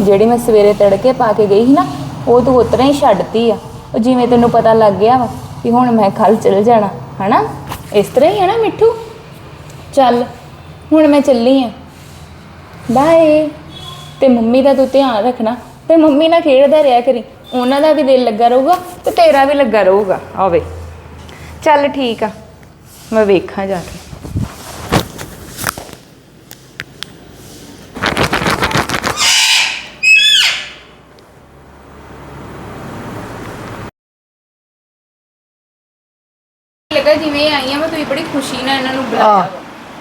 ਜਿਹੜੀ ਮੈਂ ਸਵੇਰੇ ਤੜਕੇ ਪਾ ਕੇ ਗਈ ਸੀ ਨਾ, ਉਹ ਤੂੰ ਉਤਰਾ ਹੀ ਛੱਡਤੀ ਆ। ਉਹ ਜਿਵੇਂ ਤੈਨੂੰ ਪਤਾ ਲੱਗ ਗਿਆ ਵਾ ਕਿ ਹੁਣ ਮੈਂ ਕੱਲ ਚਲ ਜਾਣਾ, ਹਨਾ? ਇਸ ਤਰ੍ਹਾਂ ਹੀ ਹੈ ਨਾ ਮਿੱਠੂ? ਚੱਲ, ਹੁਣ ਮੈਂ ਚੱਲੀ ਆ। ਬਾਏ ਤੇ ਮੰਮੀ ਦਾ ਤੂੰ ਧਿਆਨ ਰੱਖਣਾ, ਤੇ ਮੰਮੀ ਨਾਲ ਖੇਡਦਾ ਰਿਹਾ ਕਰੀ। ਉਹਨਾਂ ਦਾ ਵੀ ਦਿਲ ਲੱਗਾ ਰਹੂਗਾ ਤੇ ਤੇਰਾ ਵੀ ਲੱਗਾ ਰਹੂਗਾ। ਆਵੇ ਚੱਲ ਠੀਕ ਆ, ਮੈਂ ਵੇਖਾਂ ਜਾ ਕੇ। ਲੱਗਾ ਜਿਵੇਂ ਆਈਆਂ ਮੈਂ ਤੁਸੀਂ ਬੜੀ ਖੁਸ਼ੀ ਨਾਲ ਇਹਨਾਂ ਨੂੰ ਬੁਲਾਇਆ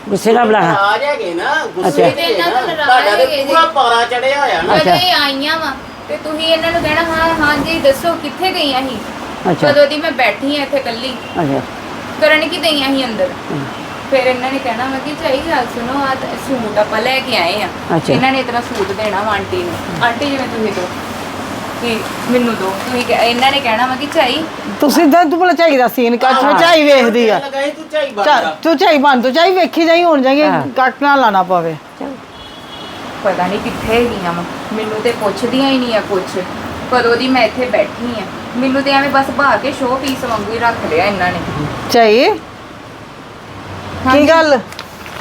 ਗੁੱਸੇ ਨਾਲ ਬੁਲਾਣਾ ਆ ਜਾਗੇ ਨਾ ਗੁੱਸੇ। ਤੇ ਇਹਨਾਂ ਨਾ। ਨੂੰ ਨਾਰਾਜ਼ ਤੁਹਾਡਾ ਤੇ ਹੈਗੇ ਜੀ। ਪੂਰਾ ਪਾਰਾ ਚੜਿਆ ਹੋਇਆ ਨਾ। ਅੱਛਾ। ਜਦੋਂ ਇਹ ਆਈਆਂ ਵਾ। ਤੇ ਤੁਸੀਂ ਇਹਨਾਂ ਨੂੰ ਕਹਿਣਾ ਹਾਂ ਹਾਂ ਜੀ ਦੱਸੋ ਕਿੱਥੇ ਗਈਆਂ ਸੀ? ਅੱਛਾ। ਕਦੋਂ ਦੀ ਮੈਂ ਬੈਠੀ ਆ ਇੱਥੇ ਇਕੱਲੀ। ਅੱਛਾ। ਕਰਨ ਕੀ ਗਈਆਂ ਸੀ ਅੰਦਰ? ਫਿਰ ਇਹਨਾਂ ਨੇ ਕਹਿਣਾ ਵਾ ਕਿ ਚਾਹੀ ਗੱਲ ਸੁਣੋ ਆ ਸੂਟ ਆਪਾਂ ਲੈ ਕੇ ਆਏ ਆ। ਅੱਛਾ। ਇਹਨਾਂ ਨੇ ਇਤਨਾ ਸੂਟ ਦੇਣਾ ਵਾ ਆਂਟੀ ਨੂੰ। ਆਂਟੀ ਜਿਵੇਂ ਤੁਸੀਂ ਕਹੋ। ਕਿ ਮੈਨੂੰ ਦੋ। ਤੁਸੀਂ ਕਹਿ- ਇਹਨਾਂ ਨੇ ਕਹਿਣਾ ਵਾ ਕਿ ਝਾਈ। ਤੁਸੀਂ ਤਾਂ ਤੂੰ ਭਲਾ ਝਾਈ ਦਾ ਸੀਨ ਕੱਟ ਝਾਈ ਵੇਖਦੀ ਆ। ਲਗਾਈ ਤੂੰ ਝਾਈ ਬਣ ਚਾ- ਤੂੰ ਝਾਈ ਬਣ ਤੂੰ ਝਾਈ ਵੇਖੀ ਜਾਈ ਹੁਣ ਜਾਈਏ ਕੱਟ ਨਾ ਲਾਣਾ ਪਵੇ। ਪਤਾ ਨਹੀਂ ਕਿੱਥੇ ਹੈਗੀਆਂ ਵਾ। ਮੈਨੂੰ ਤੇ ਪੁੱਛਦੀਆਂ ਹੀ ਨਹੀਂ ਆ ਕੁਛ। ਕਦੋਂ ਦੀ ਮੈਂ ਇੱਥੇ ਬੈਠੀ ਆ। ਮੈਨੂੰ ਤੇ ਐਵੇਂ ਬਸ ਬਹਾ ਕੇ ਸ਼ੋਅ ਪੀਸ ਵਾਂਗੂ ਹੀ ਰੱਖ ਲਿਆ ਇਹਨਾਂ ਨੇ। ਝਾਈ? ਕੀ ਗੱਲ?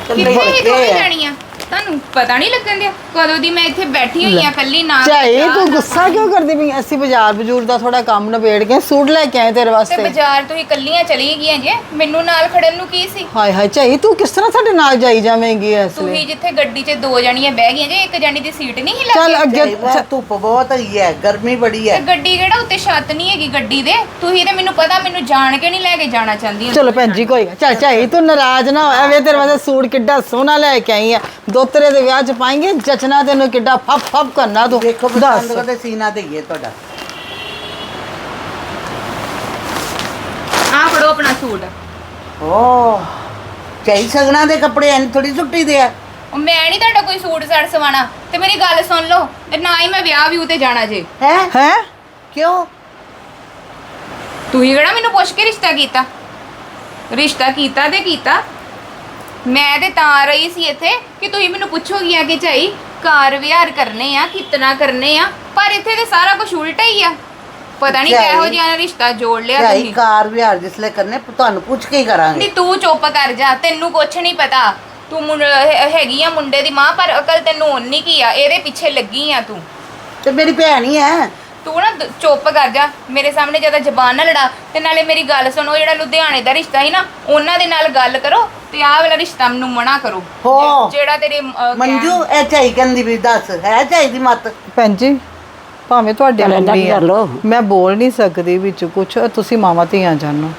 ਕਿੱਥੇ ਹੀ ਦੋਵੇਂ ਜਾਣੀਆਂ? ਤੁਹਾਨੂੰ ਪਤਾ ਨਹੀਂ ਲੱਗਣ ਦਿਆ ਕਦੋਂ ਦੀ ਮੈਂ ਇੱਥੇ ਬੈਠੀ ਹੋਈ ਆ ਕੱਲੀ ਨਾ ਝਾਈ ਤੂੰ ਗੁੱਸਾ ਕਿਉਂ ਕਰਦੀ ਪਈ ਅਸੀਂ ਬਾਜ਼ਾਰ ਬਜੂਰ ਦਾ ਥੋੜਾ ਕੰਮ ਨਿਬੇੜ ਕੇ ਸੂਟ ਲੈ ਕੇ ਆਏ ਤੇਰੇ ਤੇ ਵਾਸਤੇ। ਬਾਜ਼ਾਰ ਤੁਸੀਂ ਕੱਲੀਆਂ ਚਲੀ ਗਈਆਂ ਜੇ ਮੈਨੂੰ ਨਾਲ ਖੜਨ ਨੂੰ ਕੀ ਸੀ? ਹਾਏ ਹਾਏ ਝਾਈ ਤੂੰ ਕਿਸ ਤਰ੍ਹਾਂ ਸਾਡੇ ਨਾਲ ਜਾਈ ਜਾਵੇਂਗੀ ਇਸ ਲਈ ਤੁਸੀਂ ਜਿੱਥੇ ਗੱਡੀ 'ਚ ਦੋ ਜਣੀਆਂ ਬਹਿ ਗਈਆਂ ਜੇ ਇੱਕ ਜਣੀ ਦੀ ਸੀਟ ਨਹੀਂ ਸੀ ਚੱਲ ਅੱਗੇ ਧੁੱਪ ਬਹੁਤ ਹੈਗੀ ਹੈ ਗਰਮੀ ਬੜੀ ਤੇ ਹੈ ਗੱਡੀ ਕਿਹੜਾ ਉੱਤੇ ਛੱਤ ਨਹੀਂ ਹੈਗੀ ਗੱਡੀ ਦੇ? ਤੁਸੀਂ ਤੇ ਮੈਨੂੰ ਪਤਾ ਮੈਨੂੰ ਜਾਣ ਕੇ ਨਹੀਂ ਲੈ ਕੇ ਜਾਣਾ ਚਾਹੁੰਦੀ ਚਲੋ ਭੈਣ ਜੀ ਕੋਈ ਗੱਲ ਚੱਲ ਝਾਈ ਤੂੰ ਨਾਰਾਜ਼ ਨਾ ਹੋਇਆ ਵੇ ਤੇਰੇ ਵਾਸਤੇ ਸੂਟ ਕਿੱਡਾ ਸੋਹਣਾ ਲੈ ਕੇ ਆਈ ਆ ਦੋਤਰੇ ਦੇ ਵਿਆਹ ਚ ਪਾਏਂਗੇ ਜਚਨਾ ਤੈਨੂੰ ਕਿੱਡਾ ਫੱਪ ਫੱਪ ਕਰਨਾ ਤੂੰ। ਦੇਖੋ ਦੱਸ। ਪਸੰਦ ਕਰਦੇ ਸੀਨਾ ਦੇਈਏ ਤੁਹਾਡਾ। ਆਹ ਫੜੋ ਆਪਣਾ ਸੂਟ। ਓ ਚਾਹੀ ਸਗਣਾ ਦੇ ਕੱਪੜੇ ਐਨ ਥੋੜੀ ਸੁੱਟੀ ਦੇ ਆ? ਉਹ ਮੈਂ ਨਹੀਂ ਤੁਹਾਡਾ ਕੋਈ ਸੂਟ ਸਾੜ ਸਵਾਣਾ। ਤੇ ਮੇਰੀ ਗੱਲ ਸੁਣ ਲਓ ਤੇ ਨਾ ਹੀ ਮੈਂ ਵਿਆਹ ਵੀ ਉਤੇ ਜਾਣਾ ਜੇ। ਹੈ? ਹੈ? ਕਿਉਂ? ਤੁਸੀਂ ਕਿਹੜਾ ਮੈਨੂੰ ਪੁੱਛ ਕੇ ਰਿਸ਼ਤਾ ਕੀਤਾ? ਰਿਸ਼ਤਾ ਕੀਤਾ ਤੇ ਕੀਤਾ। ਮੈਂ ਤੇ ਤਾਂ ਰਹੀ ਸੀ ਇੱਥੇ ਕਿ ਤੁਸੀਂ ਮੈਨੂੰ ਪੁੱਛੋਗੀਆਂ ਕਿ ਝਾਈ ਕਾਰ ਵਿਹਾਰ ਕਰਨੇ ਆ ਕਿਤਨਾ ਕਰਨੇ ਆ ਪਰ ਇੱਥੇ ਤੇ ਸਾਰਾ ਕੁਝ ਉਲਟਾ ਹੀ ਆ। ਪਤਾ ਨਹੀਂ ਝਾਈ- ਕਿਹੋ ਜਿਹਾ ਰਿਸ਼ਤਾ ਜੋੜ ਲਿਆ ਚਾਹੀ ਤੁਸੀਂ। ਕਾਰ ਵਿਹਾਰ ਜਿਸਲੇ ਕਰਨੇ ਤੁਹਾਨੂੰ ਪੁੱਛ ਕੇ ਹੀ ਕਰਾਂਗੇ। ਨਹੀਂ ਤੂੰ ਚੁੱਪ ਕਰ ਜਾ ਤੈਨੂੰ ਕੁਛ ਨਹੀਂ ਪਤਾ। ਤੂੰ ਮੁੰ- ਹੈ- ਹੈਗੀ ਆ ਮੁੰਡੇ ਦੀ ਮਾਂ ਪਰ ਅਕਲ ਤੈਨੂੰ ਓਨੀ ਕੀ ਆ ਇਹਦੇ ਪਿੱਛੇ ਲੱਗੀ ਆ ਤੂੰ। ਤੇ ਮੇਰੀ ਭੈਣ ਹੀ ਹੈ ਤੂੰ ਨਾ ਦ- ਚੁੱਪ ਕਰ ਜਾ ਮੇਰੇ ਸਾਹਮਣੇ ਜ਼ਿਆਦਾ ਜ਼ਬਾਨ ਨਾ ਲੜਾ ਤੇ ਨਾਲੇ ਮੇਰੀ ਗੱਲ ਸੁਣੋ ਜਿਹੜਾ ਲੁਧਿਆਣੇ ਦਾ ਰਿਸ਼ਤਾ ਸੀ ਨਾ ਉਹਨਾਂ ਦੇ ਨਾਲ ਗੱਲ ਕਰੋ ਤੇ ਆਹ ਵਾਲਾ ਰਿਸ਼ਤਾ ਮੈਨੂੰ ਮਨਾ ਕਰੋ। ਹੋ। ਜਿਹੜਾ ਤੇਰੇ ਅਹ, ਕਹਿਣ- ਮੰਜੂ ਇਹ ਚਾਹੀ ਕਹਿੰਦੀ ਵੀ ਦੱਸ ਹੈ ਚਾਹੀ ਦੀ ਮਤ? ਭੈਣ ਜੀ ਭਾਵੇਂ ਤੁਹਾਡੇ ਚੱਲ ਮੰਮੀ ਆ ਕਰ ਲਓ। ਮੈਂ ਬੋਲ ਨਹੀਂ ਸਕਦੀ ਵਿੱਚ ਕੁਝ ਤੁਸੀਂ ਮਾਵਾਂ ਧੀਆਂ ਜਾਨੋ।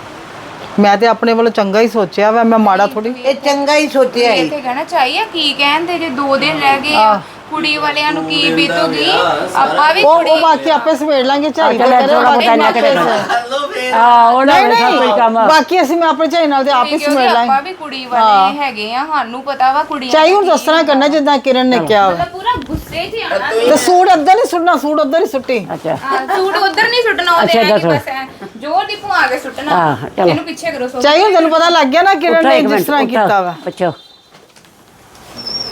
ਮੈਂ ਤੇ ਆਪਣੇ ਵੱਲੋਂ ਚੰਗਾ ਹੀ ਸੋਚਿਆ ਵਾ ਮੈਂ ਮਾੜਾ ਥੋੜੀ ਇਹ ਚੰਗਾ ਹੀ ਸੋਚਿਆ ਤੁਸੀਂ ਹੀ ਇੱਥੇ ਕਹਿਣਾ ਚਾਹੀਏ ਕੀ ਕਹਿੰਦੇ? ਜੇ ਦੋ ਦਿਨ ਰਹਿ ਗਏ ਆ ਕੁੜੀ ਵਾਲਿਆਂ ਨੂੰ ਕੀ ਬੀਤੂਗੀ? ਆਪਾਂ ਵੀ ਉਹ ਕੁੜੀ ਉਹ ਬਾਕੀ ਆਪੇ ਸਮੇੜ ਲਾਂਗੇ ਝਾਈ ਤੇ ਕਰੇ ਥੋੜ੍ਹਾ ਬਾਕੀ ਬਹੁਤਾ ਨਾ ਕਰੇ ਆ ਉਹਨਾਂ ਨਹੀਂ ਕੋਈ ਕੰਮ ਨਹੀਂ ਬਾਕੀ ਅਸੀਂ ਮੈਂ ਆਪਣੇ ਝਾਈ ਨਾਲ ਤੇ ਆਪ ਹੀ ਕਿਉਂਕਿ ਸਮੇੜ ਆਪਾਂ ਲਾਂਗੇ ਵੀ ਕੁੜੀ ਵਾਲੇ ਹੈਗੇ ਆ ਸਾਨੂੰ ਪਤਾ ਵਾ ਕੁੜੀਆਂ ਚਾਹੀ ਦਾ ਹੁਣ ਦੱਸ ਤਰ੍ਹਾਂ ਕਰਨਾ ਜਿੱਦਾਂ ਕਿਰਨ ਨੇ ਕਿਹਾ ਵਾ। ਮਤਲਬ ਪੂਰਾ ਗੁੱਸੇ 'ਚ ਹੀ ਆਣਾ ਤੇ ਸੂਟ ਅੱਧਾ ਨਹੀਂ ਸੁੱਟਣਾ ਸੂਟ ਅੱਧਾ ਨਹੀਂ ਸੁੱਟੀ। ਅੱਛਾ। ਹਾਂ, ਸੂਟ ਉਧਰ ਨਹੀਂ ਸੁੱਟਣਾ ਉਹਦੇ ਅੱਛਾ, ਨਾਲ ਹੀ ਦੱਸੋ। ਬਸ ਐਂ। ਜ਼ੋਰ ਦੀ ਭੁਆ ਕੇ ਸੁੱਟਣਾ। ਹਾਂ, ਚਲੋ। ਇਹਨੂੰ ਪਿੱਛੇ ਕਰੋ ਸੋ ਚਾਹੀ ਹੁਣ ਤੈਨੂੰ ਪਤਾ ਲੱਗ ਗਿਆ ਨਾ ਕਿਰਨ ਉੱਠੋ ਨੇ ਇੱਕ ਜਿਸ ਮਿੰਟ ਤਰ੍ਹਾਂ ਕੀਤਾ ਵਾ। ਪੁੱਛੋ।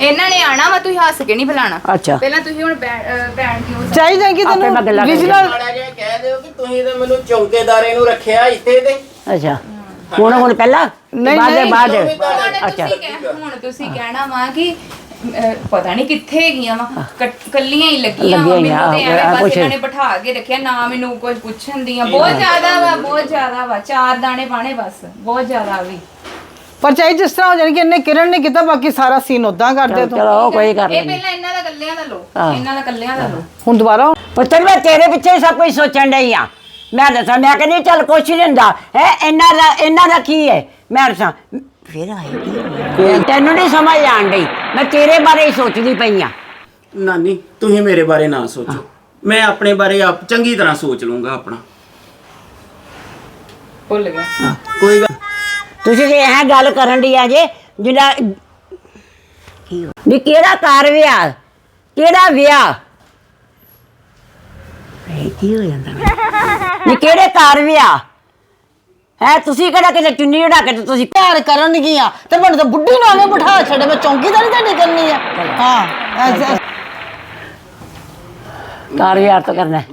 ਇਹਨਾਂ ਨੇ ਆਣਾ ਵਾ ਤੁਸੀਂ ਹੱਸ ਕੇ ਨਹੀਂ ਬੁਲਾਣਾ। ਅੱਛਾ। ਪਹਿਲਾਂ ਤੁਸੀਂ ਹੁਣ ਬੈਠ ਅਹ ਬੈਠ ਕੇ ਆਪੇ ਮੈਂ ਤੈਨੂੰ ਗੱਲਾਂ ਕਰੀ original ਮਾੜਾ ਜਿਹਾ ਕਹਿ ਦਿਓ ਕਿ ਤੁਸੀਂ ਤਾਂ ਮੈਨੂੰ ਚੌਂਕੇਦਾਰੇ ਨੂੰ ਰੱਖਿਆ ਇੱਥੇ ਤੇ। ਅੱਛਾ। ਹੁਣ ਹੁਣ ਪਹਿਲਾਂ? ਨਹੀਂ, ਬਾਅਦ ਦੇ ਨਹੀਂ, ਬਾਅਦ ਅੱਛਾ ਹੁਣ ਤੁਸੀਂ ਕਹਿਣਾ ਵਾ ਕਿ ਅਹ, ਪਤਾ ਨਹੀਂ ਕਿੱਥੇ ਹੈਗੀਆਂ ਵਾ। ਕੱਲੀਆਂ ਹੀ ਲੱਗੀਆਂ ਵਾ। ਲੱਗੀਆਂ ਮੈਨੂੰ ਤੇ ਆ, ਐਵੇਂ ਆ ਬਸ ਕੁਛ। ਇਹਨਾਂ ਨੇ ਬਿਠਾ ਕੇ ਰੱਖਿਆ। ਨਾ ਮੈਨੂੰ ਕੁਝ ਪੁੱਛਣ ਦੀਆਂ। ਬਹੁਤ ਜ਼ਿਆਦਾ ਵਾ ਬਹੁਤ ਜ਼ਿਆਦਾ ਵਾ। ਚਾਰ ਦਾਣੇ ਪਾਣੇ ਬਸ। ਬਹੁਤ ਜ਼ਿਆਦਾ ਵੀ। ਪਰ ਚਾਹੀ ਜਿਸ ਤਰ੍ਹਾਂ ਹੋ ਜਾਣੀ ਕਿ ਇਹਨੇ ਕਿਰਨ ਨੇ ਕੀਤਾ ਬਾਕੀ ਸਾਰਾ ਸੀਨ ਉਦਾਂ ਕਰਦੇ ਤੂੰ। ਚਲੋ ਕੋਈ ਕਰ ਇਹ ਲੈਂਦੇ ਪਹਿਲਾਂ ਇਹਨਾਂ ਦਾ ਕੱਲਿਆਂ ਦਾ ਲੋ। ਇਹਨਾਂ ਦਾ ਕੱਲਿਆਂ ਦਾ ਲੋ ਹੁਣ ਦੁਬਾਰਾ? ਪੁੱਤਰ ਮੈਂ ਤੇਰੇ ਪਿੱਛੇ ਹੀ ਸਭ ਕੁਝ ਸੋਚਣ ਡਈ ਆ। ਮੈਂ ਦੱਸਾਂ ਮੈਂ ਕਹਿੰਦੀ ਚੱਲ ਕੁਛ ਨਹੀਂ ਹੁੰਦਾ। ਹੈ ਇਹਨਾਂ ਦਾ ਇਹਨਾਂ ਦਾ ਕੀ ਹੈ? ਮੈਂ ਦੱਸਾਂ ਫਿਰ ਆਏਗੀ ਤੈਨੂੰ ਨਹੀਂ ਸਮਝ ਆਣ ਡਈ। ਮੈਂ ਤੇਰੇ ਬਾਰੇ ਹੀ ਸੋਚਦੀ ਪਈ ਆ। ਨਾਨੀ ਤੁਸੀਂ ਮੇਰੇ ਬਾਰੇ ਨਾ ਸੋਚੋ। ਮੈਂ ਆਪਣੇ ਬਾਰੇ ਆਪ ਚੰਗੀ ਤਰ੍ਹਾਂ ਸੋਚ ਲੂੰਗਾ ਆਪਣਾ। ਭੁੱਲ ਗਿਆ। ਕੋਈ ਗੱਲ ਤੁਸੀਂ ਤੇ ਇਹ ਗੱਲ ਕਰਨ ਦੀ ਆ ਜੇ ਜਿਹੜਾ ਵੀ ਕਿਹੜਾ ਕਾਰ ਵਿਆਹ, ਕਿਹੜਾ ਵਿਆਹ? ਇਹ ਕੀ ਹੋ ਜਾਂਦਾ ਵੀ? ਕਿਹੜੇ ਕਾਰ ਵਿਆਹ? ਹੈ, ਤੁਸੀਂ ਕਿਹੜਾ ਕਿਤੇ ਚੁੰਨੀ ਉਡਾ ਕੇ ਤੇ ਤੁਸੀਂ ਪਿਆਰ ਕਰਨਗੀਆਂ? ਤੇ ਮੈਨੂੰ ਤਾਂ ਬੁੱਢੀ ਨੂੰ ਐਵੇਂ ਬਿਠਾ ਛੱਡੇ, ਮੈਂ ਚੌਂਕੀਦਾਰੀ ਤੁਹਾਡੀ ਕਰਨੀ ਆ। ਹਾਂ ਕਾਰ ਵਿਆਹ ਤਾਂ ਕਰਨਾ ਹੈ।